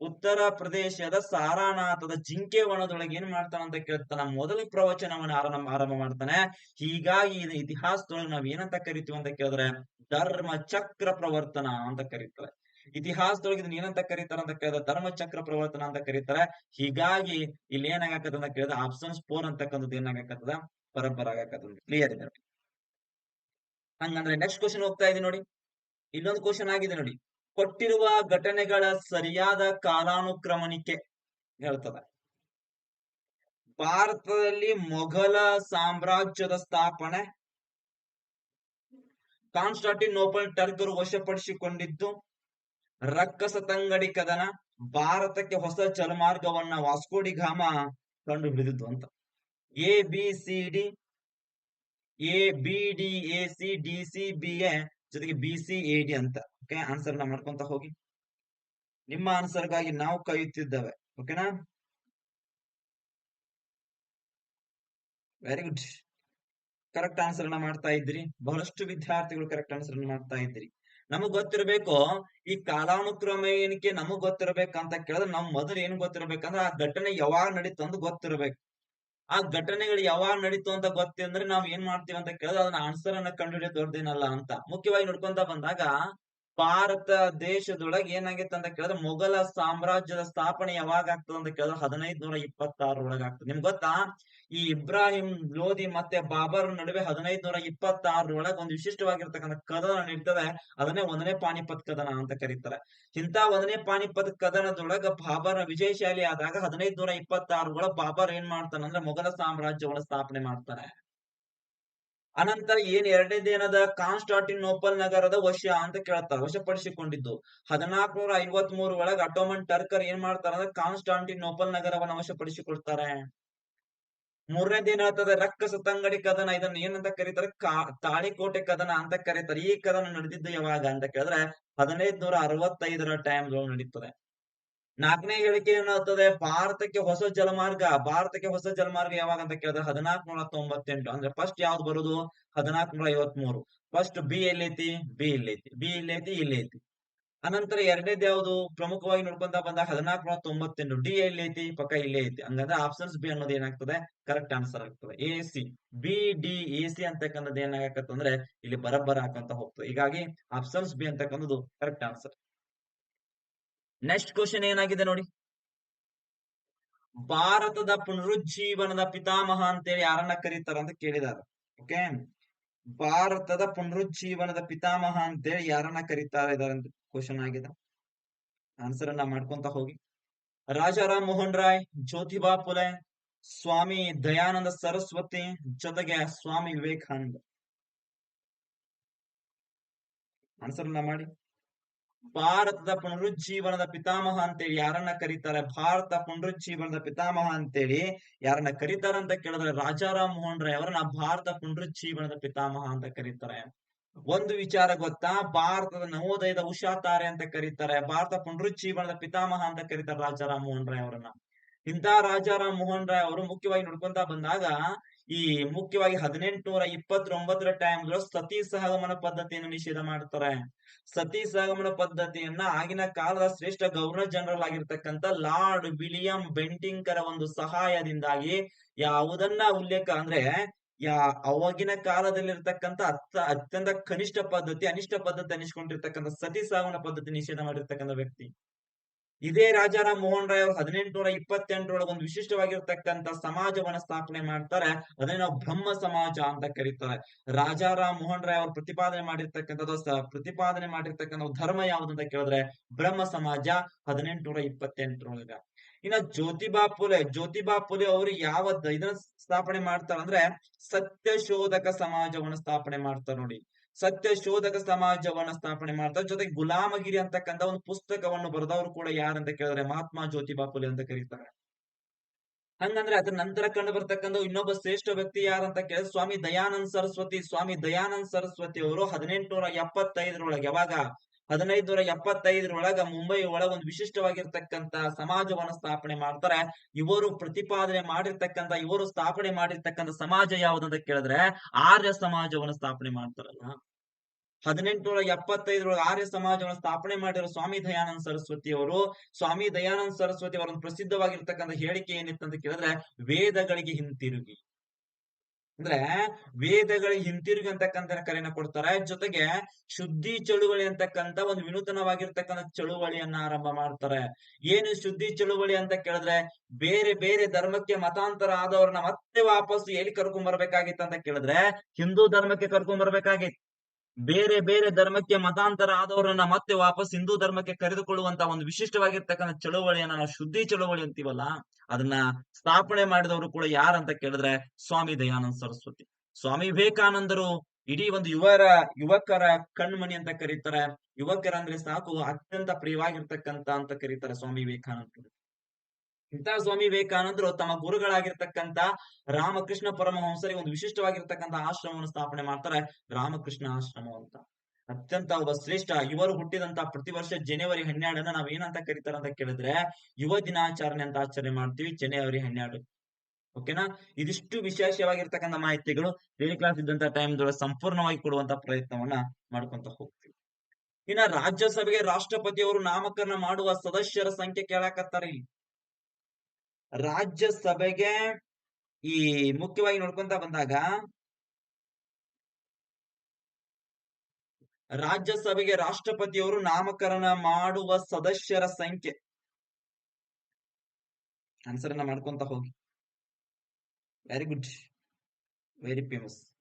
ಉತ್ತರ ಪ್ರದೇಶದ ಸಾರಾನಾಥದ ಜಿಂಕೆ ವನದೊಳಗೆ ಏನ್ ಮಾಡ್ತಾನ ಅಂತ ಕೇಳ್ತಾನ? ಮೊದಲ ಪ್ರವಚನವನ್ನು ಆರಂಭ ಆರಂಭ ಮಾಡ್ತಾನೆ. ಹೀಗಾಗಿ ಇತಿಹಾಸದೊಳಗೆ ನಾವ್ ಏನಂತ ಕರಿತೀವಿ ಅಂತ ಕೇಳಿದ್ರೆ ಧರ್ಮ ಚಕ್ರ ಪ್ರವರ್ತನ ಅಂತ ಕರೀತಾರೆ. ಇತಿಹಾಸದೊಳಗೆ ಇದನ್ನ ಏನಂತ ಕರೀತಾರ ಅಂತ ಕೇಳಿದ್ರೆ ಧರ್ಮ ಚಕ್ರ ಪ್ರವರ್ತನ ಅಂತ ಕರೀತಾರೆ. ಹೀಗಾಗಿ ಇಲ್ಲಿ ಏನಾಗತ್ತದ ಅಂತ ಕೇಳಿದ್ರೆ ಆಪ್ಷನ್ಸ್ ಫೋರ್ ಅಂತಕ್ಕಂಥದ್ದು ಏನಾಗತ್ತದ ಆಗತ್ತದ ಕ್ಲಿಯರ್ ಇದೆ ಹಂಗಂದ್ರೆ ನೆಕ್ಸ್ಟ್ ಕ್ವಶನ್ ಹೋಗ್ತಾ ಇದೆ ನೋಡಿ. ಇನ್ನೊಂದು ಕ್ವಶನ್ ಆಗಿದೆ ನೋಡಿ. ಕೊಟ್ಟಿರುವ ಘಟನೆಗಳ ಸರಿಯಾದ ಕಾಲಾನುಕ್ರಮಣಿಕೆ ಹೇಳ್ತದ. ಭಾರತದಲ್ಲಿ ಮೊಘಲ ಸಾಮ್ರಾಜ್ಯದ ಸ್ಥಾಪನೆ ಕಾನ್ಸ್ಟಾಂಟಿನೋಪಲ್ ಟರ್ಕರು ವಶಪಡಿಸಿಕೊಂಡಿದ್ದು, ರಕ್ಕಸ ತಂಗಡಿ ಕದನ ಭಾರತಕ್ಕೆ ಹೊಸ ಚಲಮಾರ್ಗವನ್ನ ವಾಸ್ಕೋಡಿ ಗಾಮ ಕಂಡು ಹಿಡಿದಿದ್ದು ಅಂತ. A B C D A B D A C D C B A ಜೊತೆಗೆ ಬಿ ಸಿ ಎ ಡಿ ಅಂತ. ಓಕೆ ಆನ್ಸರ್ನ ಮಾಡ್ಕೊಂತ ಹೋಗಿ. ನಿಮ್ಮ ಆನ್ಸರ್ಗಾಗಿ ನಾವು ಕಾಯುತ್ತಿದ್ದೇವೆ. ಓಕೆನಾ ವೆರಿ ಗುಡ್ ಕರೆಕ್ಟ್ ಆನ್ಸರ್ನ ಮಾಡ್ತಾ ಇದ್ರಿ. ಬಹಳಷ್ಟು ವಿದ್ಯಾರ್ಥಿಗಳು ಕರೆಕ್ಟ್ ಆನ್ಸರ್ ಮಾಡ್ತಾ ಇದ್ರಿ. ನಮಗ್ ಗೊತ್ತಿರಬೇಕು? ಈ ಕಾಲಾನುಕ್ರಮ ಏನಕ್ಕೆ ನಮಗ್ ಗೊತ್ತಿರಬೇಕಂತ ಕೇಳಿದ್ರೆ ನಮ್ ಮೊದಲು ಏನ್ ಗೊತ್ತಿರ್ಬೇಕಂದ್ರೆ ಆ ಘಟನೆ ಯಾವಾಗ ನಡೀತು ಅಂತ ಗೊತ್ತಿರ್ಬೇಕು. ಆ ಘಟನೆಗಳು ಯಾವಾಗ ನಡೀತು ಅಂತ ಗೊತ್ತಂದ್ರೆ ನಾವ್ ಏನ್ ಮಾಡ್ತೀವಿ ಅಂತ ಕೇಳಿದ್ರೆ ಅದನ್ನ ಆನ್ಸರ್ ಅನ್ನ ಕಂಡು ಅಂತ. ಮುಖ್ಯವಾಗಿ ನೋಡ್ಕೊಂತ ಬಂದಾಗ ಭಾರತ ದೇಶದೊಳಗೆ ಏನಾಗಿತ್ತು ಅಂತ ಕೇಳಿದ್ರೆ ಮೊಘಲ ಸಾಮ್ರಾಜ್ಯದ ಸ್ಥಾಪನೆ ಯಾವಾಗ ಆಗ್ತದೆ ಅಂತ ಕೇಳಿದ್ರೆ ಹದಿನೈದು ನೂರ ಇಪ್ಪತ್ತಾರರೊಳಗೆ ಆಗ್ತದೆ. ನಿಮ್ಗೆ ಗೊತ್ತಾ? ಈ ಇಬ್ರಾಹಿಂ ಲೋಧಿ ಮತ್ತೆ ಬಾಬರ್ ನಡುವೆ ಹದಿನೈದು ನೂರ ಇಪ್ಪತ್ತಾರರೊಳಗೆ ಒಂದು ವಿಶಿಷ್ಟವಾಗಿರ್ತಕ್ಕಂಥ ಕದನ ನಡೀತದೆ. ಅದನ್ನೇ ಒಂದನೇ ಪಾನಿಪತ್ ಕದನ ಅಂತ ಕರೀತಾರೆ. ಇಂತ ಒಂದನೇ ಪಾನಿಪತ್ ಕದನದೊಳಗ ಬಾಬರ್ ವಿಜಯಶಾಲಿ ಆದಾಗ ಹದಿನೈದು ನೂರ ಇಪ್ಪತ್ತಾರರೊಳ ಬಾಬರ್ ಏನ್ ಮಾಡ್ತಾನೆ ಅಂದ್ರೆ ಮೊಘಲ ಸಾಮ್ರಾಜ್ಯವನ್ನ ಸ್ಥಾಪನೆ ಮಾಡ್ತಾನೆ. ಅನಂತರ ಏನ್ ಎರಡನೇ ದಿನದ ಕಾನ್ಸ್ಟಾಂಟಿನೋಪಲ್ ನಗರದ ವಶ ಅಂತ ಕೇಳ್ತಾರೆ, ವಶಪಡಿಸಿಕೊಂಡಿದ್ದು. ಹದಿನಾಲ್ಕನೂರ ಐವತ್ ಮೂರು ಒಳಗೆ ಅಟೋಮನ್ ಟರ್ಕರ್ ಏನ್ ಮಾಡ್ತಾರೆ ಅಂದ್ರೆ ಕಾನ್ಸ್ಟಾಂಟಿನೋಪಲ್ ನಗರವನ್ನ ವಶಪಡಿಸಿಕೊಳ್ತಾರೆ ಮೂರನೇ ದಿನ ಆಗ್ತದೆ ರಕ್ಕಸ ತಂಗಡಿ ಕದನ, ಇದನ್ನ ಏನಂತ ಕರೀತಾರೆ? ಕಾ, ತಾಳಿಕೋಟೆ ಕದನ ಅಂತ ಕರೀತಾರೆ. ಈ ಕದನ ನಡೆದಿದ್ದು ಯಾವಾಗ ಅಂತ ಕೇಳಿದ್ರೆ ಹದಿನೈದು ನೂರ ಅರವತ್ತೈದರ ಟೈಮ್ ನಡೀತದೆ. ನಾಲ್ಕನೇ ಹೇಳಿಕೆ ಏನಾಗ್ತದೆ ಭಾರತಕ್ಕೆ ಹೊಸ ಜಲಮಾರ್ಗ. ಭಾರತಕ್ಕೆ ಹೊಸ ಜಲಮಾರ್ಗ ಯಾವಾಗ ಅಂತ ಕೇಳಿದ್ರೆ ಹದಿನಾಲ್ಕು ನೂರ ತೊಂಬತ್ತೆಂಟು ಅಂದ್ರೆ ಫಸ್ಟ್ ಯಾವ್ದು ಬರುದು? ಹದಿನಾಲ್ಕು ನೂರ ಐವತ್ಮೂರು ಫಸ್ಟ್ ಬಿ ಎಲ್ಲೈತಿ? ಬಿ ಇಲ್ಲೈತಿ. ಬಿ ಇಲ್ಲೈತಿ ಇಲ್ಲೈತಿ. ಅನಂತರ ಎರಡನೇದು ಯಾವುದು? ಪ್ರಮುಖವಾಗಿ ನೋಡ್ಕೊಂತ ಬಂದಾಗ ಹದಿನಾಲ್ಕು ನೂರ ತೊಂಬತ್ತೆಂಟು ಡಿ ಐತಿ ಪಕ್ಕ ಇಲ್ಲೇ ಐತಿ. ಹಂಗಂದ್ರೆ ಆಪ್ಷನ್ಸ್ ಬಿ ಅನ್ನೋದು ಏನಾಗ್ತದೆ? ಕರೆಕ್ಟ್ ಆನ್ಸರ್ ಆಗ್ತದೆ. A C B D A C ಅಂತಕ್ಕಂಥದ್ದು ಏನಾಗತ್ತಂದ್ರೆ ಇಲ್ಲಿ ಬರಬ್ಬರ ಹಾಕಂತ ಹೋಗ್ತದೆ. ಹೀಗಾಗಿ ಆಪ್ಷನ್ಸ್ ಬಿ ಅಂತಕ್ಕಂಥದ್ದು ಕರೆಕ್ಟ್ ಆನ್ಸರ್ ನೆಕ್ಸ್ಟ್ ಕ್ವಶನ್ ಏನಾಗಿದೆ ನೋಡಿ. ಭಾರತದ ಪುನರುಜ್ಜೀವನದ ಪಿತಾಮಹ ಅಂತೇಳಿ ಯಾರನ್ನ ಕರೀತಾರ ಅಂತ ಕೇಳಿದಾರ. ಓಕೆ ಭಾರತದ ಪುನರುಜ್ಜೀವನದ ಪಿತಾಮಹ ಅಂತೇಳಿ ಯಾರನ್ನ ಕರೀತಾ ಇದಾರೆ ಅಂತ ಕ್ವಶನ್ ಆಗಿದೆ. ಆನ್ಸರ್ ಅನ್ನ ಮಾಡ್ಕೊಂತ ಹೋಗಿ. ರಾಜಾರಾಮ್ ಮೋಹನ್ ರಾಯ್, ಜ್ಯೋತಿಬಾ ಫುಲೆ ಸ್ವಾಮಿ ದಯಾನಂದ ಸರಸ್ವತಿ, ಜೊತೆಗೆ ಸ್ವಾಮಿ ವಿವೇಕಾನಂದ. ಆನ್ಸರ್ ಅನ್ನ ಮಾಡಿ. ಭಾರತದ ಪುನರುಜ್ಜೀವನದ ಪಿತಾಮಹ ಅಂತೇಳಿ ಯಾರನ್ನ ಕರೀತಾರೆ? ಭಾರತ ಪುನರುಜ್ಜೀವನದ ಪಿತಾಮಹ ಅಂತೇಳಿ ಯಾರನ್ನ ಕರೀತಾರೆ ಅಂತ ಕೇಳಿದ್ರೆ ರಾಜಾರಾಮ್ ಮೋಹನ್ ರಾಯ್ ಅವರನ್ನ ಭಾರತ ಪುನರುಜ್ಜೀವನದ ಪಿತಾಮಹ ಅಂತ ಕರೀತಾರೆ. ಒಂದು ವಿಚಾರ ಗೊತ್ತಾ? ಭಾರತದ ನವೋದಯದ ಉಷಾ ತಾರೆ ಅಂತ ಕರೀತಾರೆ. ಭಾರತ ಪುನರುಜ್ಜೀವನದ ಪಿತಾಮಹ ಅಂತ ಕರೀತಾರೆ ರಾಜಾರಾಮ್ ಮೋಹನ್ ರಾಯ್ ಅವರನ್ನ. ಇಂಥ ರಾಜಾರಾಮ್ ಮೋಹನ್ ರಾಯ್ ಅವರು ಮುಖ್ಯವಾಗಿ ನೋಡ್ಕೊಂತ ಬಂದಾಗ ಈ ಮುಖ್ಯವಾಗಿ ಹದಿನೆಂಟುನೂರ ಇಪ್ಪತ್ತೊಂಬತ್ತರ ಟೈಮ್ ಸತಿ ಸಹಗಮನ ಪದ್ಧತಿಯನ್ನು ನಿಷೇಧ ಮಾಡ್ತಾರೆ. ಸತಿ ಸಹಗಮನ ಪದ್ಧತಿಯನ್ನ ಆಗಿನ ಕಾಲದ ಶ್ರೇಷ್ಠ ಗವರ್ನರ್ ಜನರಲ್ ಆಗಿರ್ತಕ್ಕಂಥ ಲಾರ್ಡ್ ವಿಲಿಯಂ ಬೆಂಟಿಂಕರ ಒಂದು ಸಹಾಯದಿಂದಾಗಿ ಯಾವುದನ್ನ ಉಲ್ಲೇಖ ಅಂದ್ರೆ ಯಾ ಅವಾಗಿನ ಕಾಲದಲ್ಲಿರ್ತಕ್ಕಂಥ ಅತ್ತ ಅತ್ಯಂತ ಕನಿಷ್ಠ ಪದ್ಧತಿ ಅನಿಷ್ಟ ಪದ್ಧತಿ ಅನಿಸ್ಕೊಂಡಿರ್ತಕ್ಕಂಥ ಸತಿ ಸಹಗಮನ ಪದ್ಧತಿ ನಿಷೇಧ ಮಾಡಿರ್ತಕ್ಕಂಥ ವ್ಯಕ್ತಿ. ಇದೇ ರಾಜಾರಾಮ್ ಮೋಹನ್ ರಾಯ್ ಅವರು ಹದಿನೆಂಟುನೂರ ಇಪ್ಪತ್ತೆಂಟರೊಳಗೆ ಒಂದು ವಿಶಿಷ್ಟವಾಗಿರ್ತಕ್ಕಂಥ ಸಮಾಜವನ್ನ ಸ್ಥಾಪನೆ ಮಾಡ್ತಾರೆ. ಅದನ್ನ ನಾವು ಬ್ರಹ್ಮ ಸಮಾಜ ಅಂತ ಕರೀತಾರೆ. ರಾಜಾರಾಮ್ ಮೋಹನ್ ರಾಯ್ ಅವರು ಪ್ರತಿಪಾದನೆ ಮಾಡಿರ್ತಕ್ಕಂಥದ್ದು ಪ್ರತಿಪಾದನೆ ಮಾಡಿರ್ತಕ್ಕಂಥ ಧರ್ಮ ಯಾವುದು ಅಂತ ಕೇಳಿದ್ರೆ ಬ್ರಹ್ಮ ಸಮಾಜ ಹದಿನೆಂಟುನೂರ ಇಪ್ಪತ್ತೆಂಟರೊಳಗ. ಇನ್ನ ಜ್ಯೋತಿಬಾ ಫುಲೆ ಜ್ಯೋತಿಬಾ ಫುಲೆ ಅವರು ಯಾವ ಇದನ್ನ ಸ್ಥಾಪನೆ ಮಾಡ್ತಾರ ಅಂದ್ರೆ ಸತ್ಯಶೋಧಕ ಸಮಾಜವನ್ನ ಸ್ಥಾಪನೆ ಮಾಡ್ತಾರ ನೋಡಿ. ಸತ್ಯ ಶೋಧಕ ಸಮಾಜವನ್ನ ಸ್ಥಾಪನೆ ಮಾಡ್ತಾರೆ. ಜೊತೆಗೆ ಗುಲಾಮಗಿರಿ ಅಂತಕ್ಕಂಥ ಒಂದು ಪುಸ್ತಕವನ್ನು ಬರೆದವರು ಕೂಡ ಯಾರಂತ ಕೇಳಿದ್ರೆ ಮಹಾತ್ಮ ಜ್ಯೋತಿಬಾ ಫುಲೆ ಅಂತ ಕರೀತಾರೆ. ಹಂಗಂದ್ರೆ ಅದ್ರ ನಂತರ ಕಂಡು ಬರ್ತಕ್ಕಂಥ ಇನ್ನೊಬ್ಬ ಶ್ರೇಷ್ಠ ವ್ಯಕ್ತಿ ಯಾರಂತ ಕೇಳಿದ್ರೆ ಸ್ವಾಮಿ ದಯಾನಂದ ಸರಸ್ವತಿ. ಸ್ವಾಮಿ ದಯಾನಂದ ಸರಸ್ವತಿ ಅವರು ಹದಿನೆಂಟುನೂರ ಎಪ್ಪತ್ತೈದರೊಳಗೆ ಯಾವಾಗ ಹದಿನೈದುನೂರ ಎಪ್ಪತ್ತೈದರೊಳಗ ಮುಂಬೈ ಒಳಗ ಒಂದು ವಿಶಿಷ್ಟವಾಗಿರ್ತಕ್ಕಂತ ಸಮಾಜವನ್ನ ಸ್ಥಾಪನೆ ಮಾಡ್ತಾರೆ. ಇವರು ಪ್ರತಿಪಾದನೆ ಮಾಡಿರ್ತಕ್ಕಂತ ಇವರು ಸ್ಥಾಪನೆ ಮಾಡಿರ್ತಕ್ಕಂತ ಸಮಾಜ ಯಾವ್ದಂತ ಕೇಳಿದ್ರೆ ಆರ್ಯ ಸಮಾಜವನ್ನ ಸ್ಥಾಪನೆ ಮಾಡ್ತಾರಲ್ಲ. ಹದಿನೆಂಟುನೂರ ಎಪ್ಪತ್ತೈದರೊಳಗ ಆರ್ಯ ಸಮಾಜವನ್ನು ಸ್ಥಾಪನೆ ಮಾಡಿರೋ ಸ್ವಾಮಿ ದಯಾನಂದ ಸರಸ್ವತಿ ಅವರು, ಸ್ವಾಮಿ ದಯಾನಂದ ಸರಸ್ವತಿ ಅವರೊಂದು ಪ್ರಸಿದ್ಧವಾಗಿರ್ತಕ್ಕಂಥ ಹೇಳಿಕೆ ಏನಿತ್ತು ಅಂತ ಕೇಳಿದ್ರೆ ವೇದಗಳಿಗೆ ಹಿಂತಿರುಗಿ. ಅಂದ್ರೆ ವೇದಗಳಿಗೆ ಹಿಂತಿರುಗಿ ಅಂತಕ್ಕಂತ ಕರೆಯನ್ನ ಕೊಡ್ತಾರೆ. ಜೊತೆಗೆ ಶುದ್ಧಿ ಚಳುವಳಿ ಅಂತಕ್ಕಂತ ಒಂದು ವಿನೂತನವಾಗಿರ್ತಕ್ಕಂಥ ಚಳುವಳಿಯನ್ನ ಆರಂಭ ಮಾಡ್ತಾರೆ. ಏನು ಶುದ್ಧಿ ಚಳುವಳಿ ಅಂತ ಕೇಳಿದ್ರೆ ಬೇರೆ ಬೇರೆ ಧರ್ಮಕ್ಕೆ ಮತಾಂತರ ಆದವ್ರನ್ನ ಮತ್ತೆ ವಾಪಸ್ ಎಲ್ಲಿ ಕರ್ಕೊಂಡ್ ಬರ್ಬೇಕಾಗಿತ್ತು ಅಂತ ಕೇಳಿದ್ರೆ ಹಿಂದೂ ಧರ್ಮಕ್ಕೆ ಕರ್ಕೊಂಡ್ ಬರ್ಬೇಕಾಗಿತ್ತು. ಬೇರೆ ಬೇರೆ ಧರ್ಮಕ್ಕೆ ಮತಾಂತರ ಆದವರನ್ನ ಮತ್ತೆ ವಾಪಸ್ ಹಿಂದೂ ಧರ್ಮಕ್ಕೆ ಕರೆದುಕೊಳ್ಳುವಂತ ಒಂದು ವಿಶಿಷ್ಟವಾಗಿರ್ತಕ್ಕಂಥ ಚಳುವಳಿಯನ್ನ ನಾವು ಶುದ್ಧಿ ಚಳುವಳಿ ಅಂತೀವಲ್ಲ, ಅದನ್ನ ಸ್ಥಾಪನೆ ಮಾಡಿದವರು ಕೂಡ ಯಾರಂತ ಕೇಳಿದ್ರೆ ಸ್ವಾಮಿ ದಯಾನಂದ ಸರಸ್ವತಿ. ಸ್ವಾಮಿ ವಿವೇಕಾನಂದರು ಇಡೀ ಒಂದು ಯುವರ, ಯುವಕರ ಕಣ್ಮಣಿ ಅಂತ ಕರೀತಾರೆ. ಯುವಕರಂದ್ರೆ ಸಾಕು ಅತ್ಯಂತ ಪ್ರಿಯವಾಗಿರ್ತಕ್ಕಂತ ಅಂತ ಕರೀತಾರೆ ಸ್ವಾಮಿ ವಿವೇಕಾನಂದರು. ಇಂಥ ಸ್ವಾಮಿ ವಿವೇಕಾನಂದರು ತಮ್ಮ ಗುರುಗಳಾಗಿರ್ತಕ್ಕಂತ ರಾಮಕೃಷ್ಣ ಪರಮಹಂಸರಿಗೆ ಒಂದು ವಿಶಿಷ್ಟವಾಗಿರ್ತಕ್ಕಂಥ ಆಶ್ರಮವನ್ನು ಸ್ಥಾಪನೆ ಮಾಡ್ತಾರೆ ರಾಮಕೃಷ್ಣ ಆಶ್ರಮ ಅಂತ. ಅತ್ಯಂತ ಒಬ್ಬ ಶ್ರೇಷ್ಠ, ಇವರು ಹುಟ್ಟಿದಂತ ಪ್ರತಿ ವರ್ಷ ಜನವರಿ ಹನ್ನೆರಡನ್ನ ನಾವ್ ಏನಂತ ಕರೀತಾರ ಅಂತ ಕೇಳಿದ್ರೆ, ಯುವ ದಿನಾಚರಣೆ ಅಂತ ಆಚರಣೆ ಮಾಡ್ತೀವಿ ಜನವರಿ ಹನ್ನೆರಡು. ಓಕೆನಾ ಇದಿಷ್ಟು ವಿಶೇಷವಾಗಿರ್ತಕ್ಕಂಥ ಮಾಹಿತಿಗಳು ಡೈಲಿ ಕ್ಲಾಸ್ ಇದ್ದಂತ ಟೈಮ್ ಸಂಪೂರ್ಣವಾಗಿ ಕೊಡುವಂತ ಪ್ರಯತ್ನವನ್ನ ಮಾಡ್ಕೊಂತ ಹೋಗ್ತೀವಿ. ಇನ್ನ ರಾಜ್ಯಸಭೆಗೆ ರಾಷ್ಟ್ರಪತಿಯವರು ನಾಮಕರಣ ಮಾಡುವ ಸದಸ್ಯರ ಸಂಖ್ಯೆ ಕೇಳಾಕತ್ತಾರ ಇಲ್ಲಿ. ರಾಜ್ಯಸಭೆಗೆ ಈ ಮುಖ್ಯವಾಗಿ ನೋಡ್ಕೊಂತ ಬಂದಾಗ ರಾಜ್ಯಸಭೆಗೆ ರಾಷ್ಟ್ರಪತಿಯವರು ನಾಮಕರಣ ಮಾಡುವ ಸದಸ್ಯರ ಸಂಖ್ಯೆ. ಆನ್ಸರ್ ಅನ್ನ ಮಾಡ್ಕೊಂತ ಹೋಗಿ. Very good very famous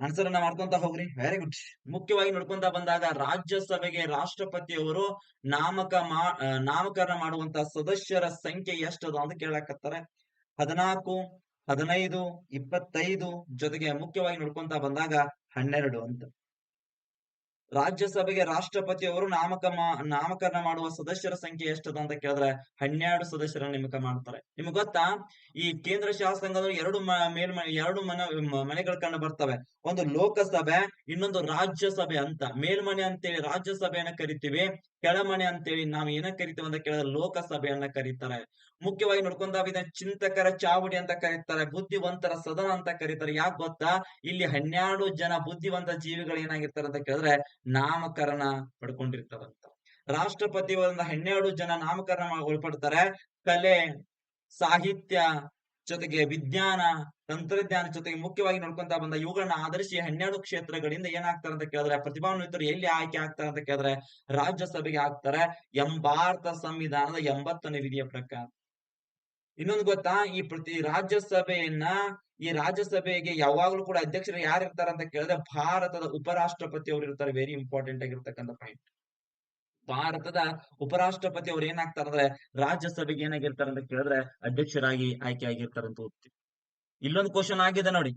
answer ಅನ್ನ ಮಾಡ್ಕೊಂತ ಹೋಗ್ರಿ. ವೆರಿ ಗುಡ್ ಮುಖ್ಯವಾಗಿ ನೋಡ್ಕೊಂತ ಬಂದಾಗ ರಾಜ್ಯಸಭೆಗೆ ರಾಷ್ಟ್ರಪತಿಯವರು ನಾಮಕ ಮಾ ನಾಮಕರಣ ಮಾಡುವಂತ ಸದಸ್ಯರ ಸಂಖ್ಯೆ ಎಷ್ಟದ ಅಂತ ಕೇಳಕತ್ತಾರೆ. ಹದಿನಾಲ್ಕು, ಹದಿನೈದು, ಇಪ್ಪತ್ತೈದು ಜೊತೆಗೆ ಮುಖ್ಯವಾಗಿ ನೋಡ್ಕೊಂತ ಬಂದಾಗ ಹನ್ನೆರಡು ಅಂತ. ರಾಜ್ಯಸಭೆಗೆ ರಾಷ್ಟ್ರಪತಿಯವರು ನಾಮಕ ನಾಮಕರಣ ಮಾಡುವ ಸದಸ್ಯರ ಸಂಖ್ಯೆ ಎಷ್ಟದ ಅಂತ ಕೇಳಿದ್ರೆ ಹನ್ನೆರಡು ಸದಸ್ಯರ ನೇಮಕ ಮಾಡ್ತಾರೆ. ನಿಮ್ಗೆ ಗೊತ್ತಾ? ಈ ಕೇಂದ್ರ ಶಾಸಕಾಂಗದಲ್ಲಿ ಎರಡು ಮೇಲ್ಮನೆ ಎರಡು ಮನೆ ಮನೆಗಳು ಕಂಡು ಬರ್ತವೆ. ಒಂದು ಲೋಕಸಭೆ, ಇನ್ನೊಂದು ರಾಜ್ಯಸಭೆ ಅಂತ. ಮೇಲ್ಮನೆ ಅಂತೇಳಿ ರಾಜ್ಯಸಭೆಯನ್ನ ಕರಿತೀವಿ, ಕೆಳಮನೆ ಅಂತೇಳಿ ನಾವು ಏನ ಕರಿತೀವಿ ಅಂತ ಕೇಳಿದ್ರೆ ಲೋಕಸಭೆಯನ್ನ ಕರೀತಾರೆ. ಮುಖ್ಯವಾಗಿ ನೋಡ್ಕೊಂತ ಇದನ್ನ ಚಿಂತಕರ ಚಾವಡಿ ಅಂತ ಕರೀತಾರೆ, ಬುದ್ಧಿವಂತರ ಸದನ ಅಂತ ಕರೀತಾರೆ. ಯಾಕೆ ಗೊತ್ತಾ? ಇಲ್ಲಿ ಹನ್ನೆರಡು ಜನ ಬುದ್ಧಿವಂತ ಜೀವಿಗಳು ಏನಾಗಿರ್ತಾರೆ ಅಂತ ಕೇಳಿದ್ರೆ ನಾಮಕರಣ ಪಡ್ಕೊಂಡಿರ್ತಾರಂತ ರಾಷ್ಟ್ರಪತಿ ಹನ್ನೆರಡು ಜನ ನಾಮಕರಣ ಒಳಪಡ್ತಾರೆ ಕಲೆ, ಸಾಹಿತ್ಯ ಜೊತೆಗೆ ವಿಜ್ಞಾನ, ತಂತ್ರಜ್ಞಾನ ಜೊತೆಗೆ ಮುಖ್ಯವಾಗಿ ನೋಡ್ಕೊಂತ ಬಂದ ಇವುಗಳನ್ನ ಆಧರಿಸಿ ಹನ್ನೆರಡು ಕ್ಷೇತ್ರಗಳಿಂದ ಏನಾಗ್ತಾರೆ ಅಂತ ಕೇಳಿದ್ರೆ ಪ್ರತಿಭಾನ್ವಿತರು ಎಲ್ಲಿ ಆಯ್ಕೆ ಆಗ್ತಾರೆ ಅಂತ ಕೇಳಿದ್ರೆ ರಾಜ್ಯಸಭೆಗೆ ಆಗ್ತಾರೆ. ಭಾರತ ಸಂವಿಧಾನದ ಎಂಬತ್ತನೇ ವಿಧಿಯ ಪ್ರಕಾರ. ಇನ್ನೊಂದು ಗೊತ್ತಾ? ಈ ಪ್ರತಿ ರಾಜ್ಯಸಭೆಯನ್ನ, ಈ ರಾಜ್ಯಸಭೆಗೆ ಯಾವಾಗ್ಲೂ ಕೂಡ ಅಧ್ಯಕ್ಷರು ಯಾರು ಇರ್ತಾರೆ ಅಂತ ಕೇಳಿದ್ರೆ ಭಾರತದ ಉಪರಾಷ್ಟ್ರಪತಿ ಅವರು ಇರ್ತಾರೆ. ವೆರಿ ಇಂಪಾರ್ಟೆಂಟ್ ಆಗಿರ್ತಕ್ಕಂಥ ಪಾಯಿಂಟ್ ಭಾರತದ ಉಪರಾಷ್ಟ್ರಪತಿ ಅವ್ರು ಏನಾಗ್ತಾರೆ ಅಂದ್ರೆ, ರಾಜ್ಯಸಭೆಗೆ ಏನಾಗಿರ್ತಾರೆ ಅಂತ ಕೇಳಿದ್ರೆ ಅಧ್ಯಕ್ಷರಾಗಿ ಆಯ್ಕೆ ಆಗಿರ್ತಾರೆ ಅಂತ ಓದ್ತೀವಿ. ಇಲ್ಲೊಂದು ಕ್ವಶನ್ ಆಗಿದೆ ನೋಡಿ.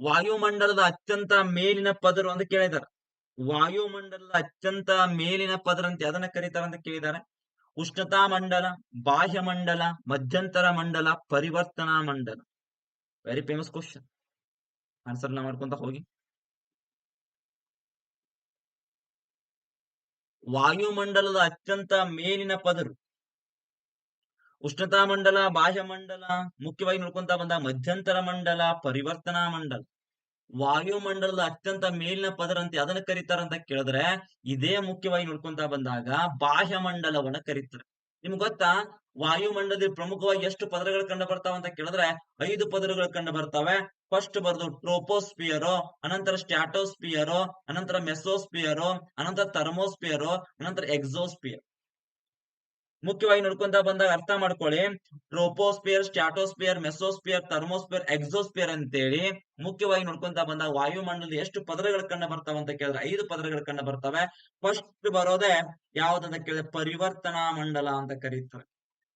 ವಾಯುಮಂಡಲದ ಅತ್ಯಂತ ಮೇಲಿನ ಪದರು ಅಂತ ಕೇಳಿದಾರೆ ವಾಯುಮಂಡಲದ ಅತ್ಯಂತ ಮೇಲಿನ ಪದರ ಅಂತ ಅದನ್ನ ಕರೀತಾರ ಅಂತ ಕೇಳಿದ್ದಾರೆ? ಉಷ್ಣತಾ ಮಂಡಲ ಬಾಹ್ಯ ಮಂಡಲ ಮಧ್ಯಂತರ ಮಂಡಲ, ಪರಿವರ್ತನಾ ಮಂಡಲ. ವೆರಿ ಫೇಮಸ್ ಕ್ವಶನ್ ಆನ್ಸರ್ನ ಮಾಡ್ಕೊಂತ ಹೋಗಿ. ವಾಯುಮಂಡಲದ ಅತ್ಯಂತ ಮೇಲಿನ ಪದರು. ಉಷ್ಣತಾ ಮಂಡಲ ಬಾಹ್ಯ ಮಂಡಲ ಮುಖ್ಯವಾಗಿ ನೋಡ್ಕೊಂತ ಬಂದ ಮಧ್ಯಂತರ ಮಂಡಲ, ಪರಿವರ್ತನಾ ಮಂಡಲ. ವಾಯುಮಂಡಲದ ಅತ್ಯಂತ ಮೇಲಿನ ಪದರ ಅಂತ ಅದನ್ನ ಕರೀತಾರಂತ ಕೇಳಿದ್ರೆ ಇದೇ ಮುಖ್ಯವಾಗಿ ನೋಡ್ಕೊಂತ ಬಂದಾಗ ಬಾಹ್ಯ ಮಂಡಲವನ್ನ ಕರೀತಾರೆ. ನಿಮ್ಗೆ ಗೊತ್ತಾ? ವಾಯುಮಂಡಲದಲ್ಲಿ ಪ್ರಮುಖವಾಗಿ ಎಷ್ಟು ಪದರಗಳು ಕಂಡು ಬರ್ತಾವ ಅಂತ ಕೇಳಿದ್ರೆ ಐದು ಪದರಗಳು ಕಂಡು ಬರ್ತವೆ. ಫಸ್ಟ್ ಬರೋದು ಟ್ರೋಪೋಸ್ಪಿಯರ್ ಅನಂತರ ಸ್ಟ್ಯಾಟೋಸ್ಪಿಯರ್ ಅನಂತರ ಮೆಸೋಸ್ಪಿಯರು ಅನಂತರ ಥರ್ಮೋಸ್ಪಿಯರ್ ಅನಂತರ ಎಕ್ಸೋಸ್ಪಿಯರ್ ಮುಖ್ಯವಾಗಿ ನೋಡ್ಕೊಂತ ಬಂದಾಗ ಅರ್ಥ ಮಾಡ್ಕೊಳ್ಳಿ. Troposphere stratosphere mesosphere thermosphere exosphere ಅಂತೇಳಿ ಮುಖ್ಯವಾಗಿ ನೋಡ್ಕೊಂತ ಬಂದಾಗ ವಾಯುಮಂಡಲದ ಎಷ್ಟು ಪದರಗಳು ಕಂಡು ಬರ್ತಾವ ಅಂತ ಕೇಳಿದ್ರೆ ಐದು ಪದರಗಳು ಕಂಡು ಬರ್ತವೆ. ಫಸ್ಟ್ ಬರೋದೇ ಯಾವ್ದಂತ ಕೇಳಿದ್ರೆ ಪರಿವರ್ತನಾ ಮಂಡಲ ಅಂತ ಕರೀತಾರೆ.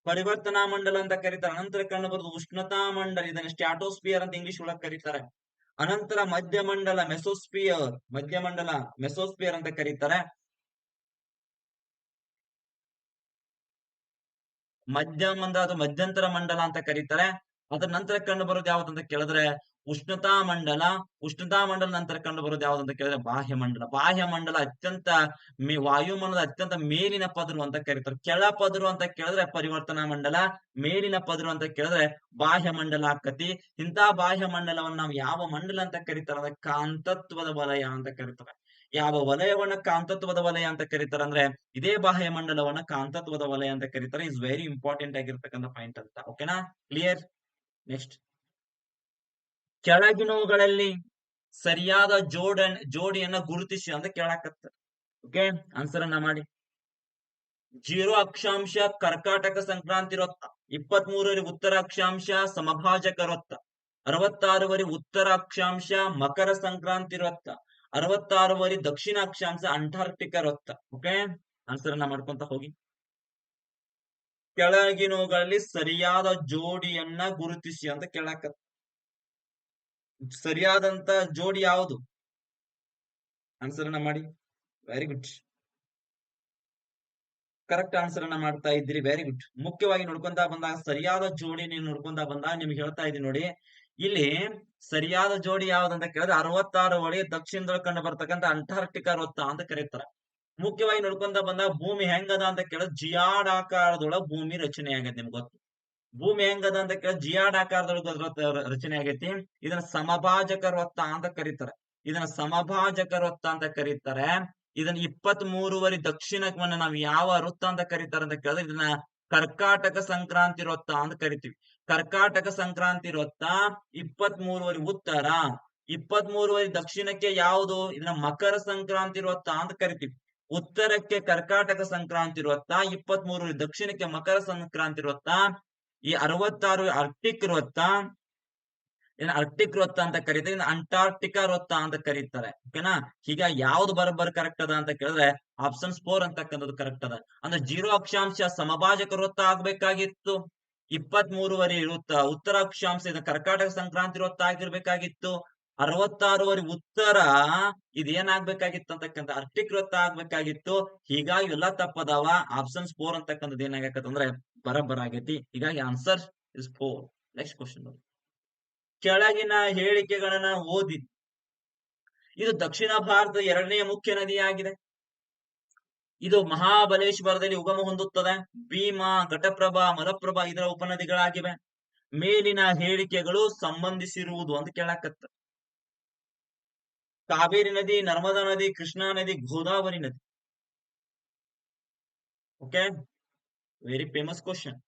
ಪರಿವರ್ತನಾ ಮಂಡಲ ಅಂತ ಕರೀತಾರೆ. ಅನಂತರ ಕಂಡು ಬರೋದು ಉಷ್ಣತಾ ಮಂಡಲ, ಇದನ್ನ ಸ್ಟ್ಯಾಟೋಸ್ಪಿಯರ್ ಅಂತ ಇಂಗ್ಲಿಷ್ ಒಳಗೆ ಕರೀತಾರೆ. ಅನಂತರ ಮಧ್ಯಮಂಡಲ ಮೆಸೋಸ್ಪಿಯರ್ ಮಧ್ಯಮಂಡಲ ಮೆಸೋಸ್ಪಿಯರ್ ಅಂತ ಕರೀತಾರೆ. ಮಧ್ಯ ಮಂಡಲ ಅಥವಾ ಮಧ್ಯಂತರ ಮಂಡಲ ಅಂತ ಕರೀತಾರೆ. ಅದ್ರ ನಂತರ ಕಂಡು ಬರೋದು ಅಂತ ಕೇಳಿದ್ರೆ ಉಷ್ಣತಾ ಮಂಡಲ. ಉಷ್ಣತಾ ಮಂಡಲ ನಂತರ ಕಂಡು ಬರೋದು ಅಂತ ಕೇಳಿದ್ರೆ ಬಾಹ್ಯ ಮಂಡಲ. ಬಾಹ್ಯ ಮಂಡಲ ಅತ್ಯಂತ ಮೇ ವಾಯುಮಂಡಲ ಅತ್ಯಂತ ಮೇಲಿನ ಪದರು ಅಂತ ಕರೀತಾರೆ. ಕೆಳ ಪದರು ಅಂತ ಕೇಳಿದ್ರೆ ಪರಿವರ್ತನಾ ಮಂಡಲ, ಮೇಲಿನ ಪದರು ಅಂತ ಕೇಳಿದ್ರೆ ಬಾಹ್ಯ ಮಂಡಲ ಆಕತಿ. ಇಂತಹ ಬಾಹ್ಯ ಮಂಡಲವನ್ನು ನಾವು ಯಾವ ಮಂಡಲ ಅಂತ ಕರೀತಾರೆ? ಅಂದ್ರೆ ಕಾಂತತ್ವದ ವಲಯ ಅಂತ ಕರೀತಾರೆ. ಯಾವ ವಲಯವನ್ನ ಕಾಂತತ್ವದ ವಲಯ ಅಂತ ಕರೀತಾರೆ ಅಂದ್ರೆ ಇದೇ ಬಾಹ್ಯ ಮಂಡಲವನ್ನ ಕಾಂತತ್ವದ ವಲಯ ಅಂತ ಕರೀತಾರೆ. ಇಸ್ ವೆರಿ ಇಂಪಾರ್ಟೆಂಟ್ ಆಗಿರ್ತಕ್ಕಂಥ ಪಾಯಿಂಟ್ ಅಂತ. ಓಕೆನಾ ಕ್ಲಿಯರ್ ನೆಕ್ಸ್ಟ್ ಕೆಳಗಿನವುಗಳಲ್ಲಿ ಸರಿಯಾದ ಜೋಡ ಜೋಡಿಯನ್ನ ಗುರುತಿಸಿ ಅಂತ ಕೇಳಾಕತ್ತ. ಓಕೆ ಆನ್ಸರ್ ಅನ್ನ ಮಾಡಿ. ಜೀರೋ ಅಕ್ಷಾಂಶ ಕರ್ಕಾಟಕ ಸಂಕ್ರಾಂತಿ ರೊತ್ತ. ಇಪ್ಪತ್ತ್ ಮೂರವರೆ ಉತ್ತರ ಅಕ್ಷಾಂಶ ಸಮಭಾಜಕ ರೊತ್ತ. ಅರವತ್ತಾರುವರೆ ಉತ್ತರ ಅಕ್ಷಾಂಶ ಮಕರ ಸಂಕ್ರಾಂತಿ ವೃತ್ತ ಅರವತ್ತಾರುವರೆ ದಕ್ಷಿಣ ಅಕ್ಷಾಂಶ ಅಂಟಾರ್ಕ್ಟಿಕ ರಕ್ತ ಓಕೆ ಆನ್ಸರ್ ಅನ್ನ ಮಾಡ್ಕೊಂತ ಹೋಗಿ. ಕೆಳಗಿನವುಗಳಲ್ಲಿ ಸರಿಯಾದ ಜೋಡಿಯನ್ನ ಗುರುತಿಸಿ ಅಂತ ಕೇಳಾಕ. ಸರಿಯಾದಂತ ಜೋಡಿ ಯಾವುದು? ಆನ್ಸರ್ ಅನ್ನ ಮಾಡಿ. ವೆರಿ ಗುಡ್ ಕರೆಕ್ಟ್ ಆನ್ಸರ್ ಅನ್ನ ಮಾಡ್ತಾ ಇದ್ದೀರಿ ವೆರಿ ಗುಡ್ ಮುಖ್ಯವಾಗಿ ನೋಡ್ಕೊಂತ ಬಂದಾಗ, ಸರಿಯಾದ ಜೋಡಿ ನೀವು ನೋಡ್ಕೊಂತ ಬಂದಾಗ, ನಿಮ್ಗೆ ಹೇಳ್ತಾ ಇದೀನಿ ನೋಡಿ. ಇಲ್ಲಿ ಸರಿಯಾದ ಜೋಡಿ ಯಾವ್ದಂತ ಕೇಳಿದ್ರೆ ಅರವತ್ತಾರು ಒಳಿ ದಕ್ಷಿಣದೊಳಗೆ ಕಂಡು ಬರ್ತಕ್ಕಂಥ ಅಂಟಾರ್ಕ್ಟಿಕಾ ವೃತ್ತ ಅಂತ ಕರೀತಾರೆ. ಮುಖ್ಯವಾಗಿ ನೋಡ್ಕೊಂತ ಬಂದಾಗ ಭೂಮಿ ಹೆಂಗದ ಅಂತ ಕೇಳಿದ್ರೆ ಜಿಯಾಡ್ ಆಕಾರದೊಳಗ ಭೂಮಿ ರಚನೆ ಆಗೈತೆ ನಿಮ್ಗೆ ಗೊತ್ತು. ಭೂಮಿ ಹೆಂಗದ ಅಂತ ಕೇಳಿದ್ರೆ ಜಿಯಾಡ್ ಆಕಾರದೊಳಗ ರಚನೆ ಆಗೈತಿ. ಇದನ್ನ ಸಮಭಾಜಕ ವೃತ್ತ ಅಂತ ಕರೀತಾರೆ. ಇದನ್ನ ಸಮಭಾಜಕ ವೃತ್ತ ಅಂತ ಕರೀತಾರೆ. ಇದನ್ನ ಇಪ್ಪತ್ತ್ ಮೂರುವರೆ ದಕ್ಷಿಣವನ್ನ ನಾವು ಯಾವ ವೃತ್ತ ಅಂತ ಕರೀತಾರೆ ಅಂತ ಕೇಳಿದ್ರೆ ಇದನ್ನ ಕರ್ಕಾಟಕ ಸಂಕ್ರಾಂತಿ ವೃತ್ತ ಅಂತ ಕರಿತೀವಿ. ಕರ್ಕಾಟಕ ಸಂಕ್ರಾಂತಿ ವೃತ್ತ ಇಪ್ಪತ್ ಮೂರುವರೆ ಉತ್ತರ. ಇಪ್ಪತ್ ಮೂರುವರೆ ದಕ್ಷಿಣಕ್ಕೆ ಯಾವುದು? ಇದನ್ನ ಮಕರ ಸಂಕ್ರಾಂತಿ ವೃತ್ತ ಅಂತ ಕರಿತೀವಿ. ಉತ್ತರಕ್ಕೆ ಕರ್ಕಾಟಕ ಸಂಕ್ರಾಂತಿ ವೃತ್ತ ಇಪ್ಪತ್ ಮೂರುವರೆ ದಕ್ಷಿಣಕ್ಕೆ ಮಕರ ಸಂಕ್ರಾಂತಿ ವೃತ್ತ ಈ ಅರವತ್ತಾರು ಆರ್ಟಿಕ್ ವೃತ್ತ ಏನ್ ಆರ್ಟಿಕ್ ವೃತ್ತ ಅಂತ ಕರೀತಾರೆ. ಇನ್ನು ಅಂಟಾರ್ಟಿಕಾ ವೃತ್ತ ಅಂತ ಕರೀತಾರೆ. ಓಕೆನಾ ಈಗ ಯಾವ್ದು ಬರಬರ್ ಕರೆಕ್ಟ್ ಅದ ಅಂತ ಕೇಳಿದ್ರೆ ಆಪ್ಷನ್ಸ್ ಫೋರ್ ಅಂತಕ್ಕಂಥದ್ದು ಕರೆಕ್ಟ್ ಅದ. ಅಂದ್ರೆ ಜೀರೋ ಅಕ್ಷಾಂಶ ಸಮಭಾಜಕ ವೃತ್ತ ಆಗ್ಬೇಕಾಗಿತ್ತು. ಇಪ್ಪತ್ತ್ ಮೂರುವರೆ ಇರುತ್ತಾ. ಉತ್ತರ ಅಕ್ಷಾಂಶ ಇದು ಕರ್ಕಾಟಕ ಸಂಕ್ರಾಂತಿ ವೃತ್ತ ಆಗಿರ್ಬೇಕಾಗಿತ್ತು. ಅರವತ್ತಾರುವರೆ ಉತ್ತರ ಇದೇನಾಗ್ಬೇಕಾಗಿತ್ತು ಅಂತಕ್ಕಂಥ ಅರ್ಟಿಕ್ ವೃತ್ತ ಆಗ್ಬೇಕಾಗಿತ್ತು. ಹೀಗಾಗಿ ಎಲ್ಲ ತಪ್ಪದಾವ. ಆಪ್ಷನ್ಸ್ ಫೋರ್ ಅಂತಕ್ಕಂಥದ್ದು ಏನಾಗತ್ತಂದ್ರೆ ಬರಬ್ಬರ ಆಗೈತಿ. ಹೀಗಾಗಿ answer is four next question ಕೆಳಗಿನ ಹೇಳಿಕೆಗಳನ್ನ ಓದಿ. ಇದು ದಕ್ಷಿಣ ಭಾರತದ ಎರಡನೇ ಮುಖ್ಯ ನದಿಯಾಗಿದೆ. ಇದು ಮಹಾಬಲೇಶ್ವರದಲ್ಲಿ ಉಗಮ ಹೊಂದುತ್ತದೆ. ಭೀಮಾ, ಘಟಪ್ರಭಾ, ಮಲಪ್ರಭಾ ಇದರ ಉಪನದಿಗಳಾಗಿವೆ. ಮೇಲಿನ ಹೇಳಿಕೆಗಳು ಸಂಬಂಧಿಸಿರುವುದು ಅಂತ ಕೇಳಕತ್ತ. ಕಾವೇರಿ ನದಿ, ನರ್ಮದಾ ನದಿ, ಕೃಷ್ಣಾ ನದಿ, ಗೋದಾವರಿ ನದಿ. Okay? Very famous question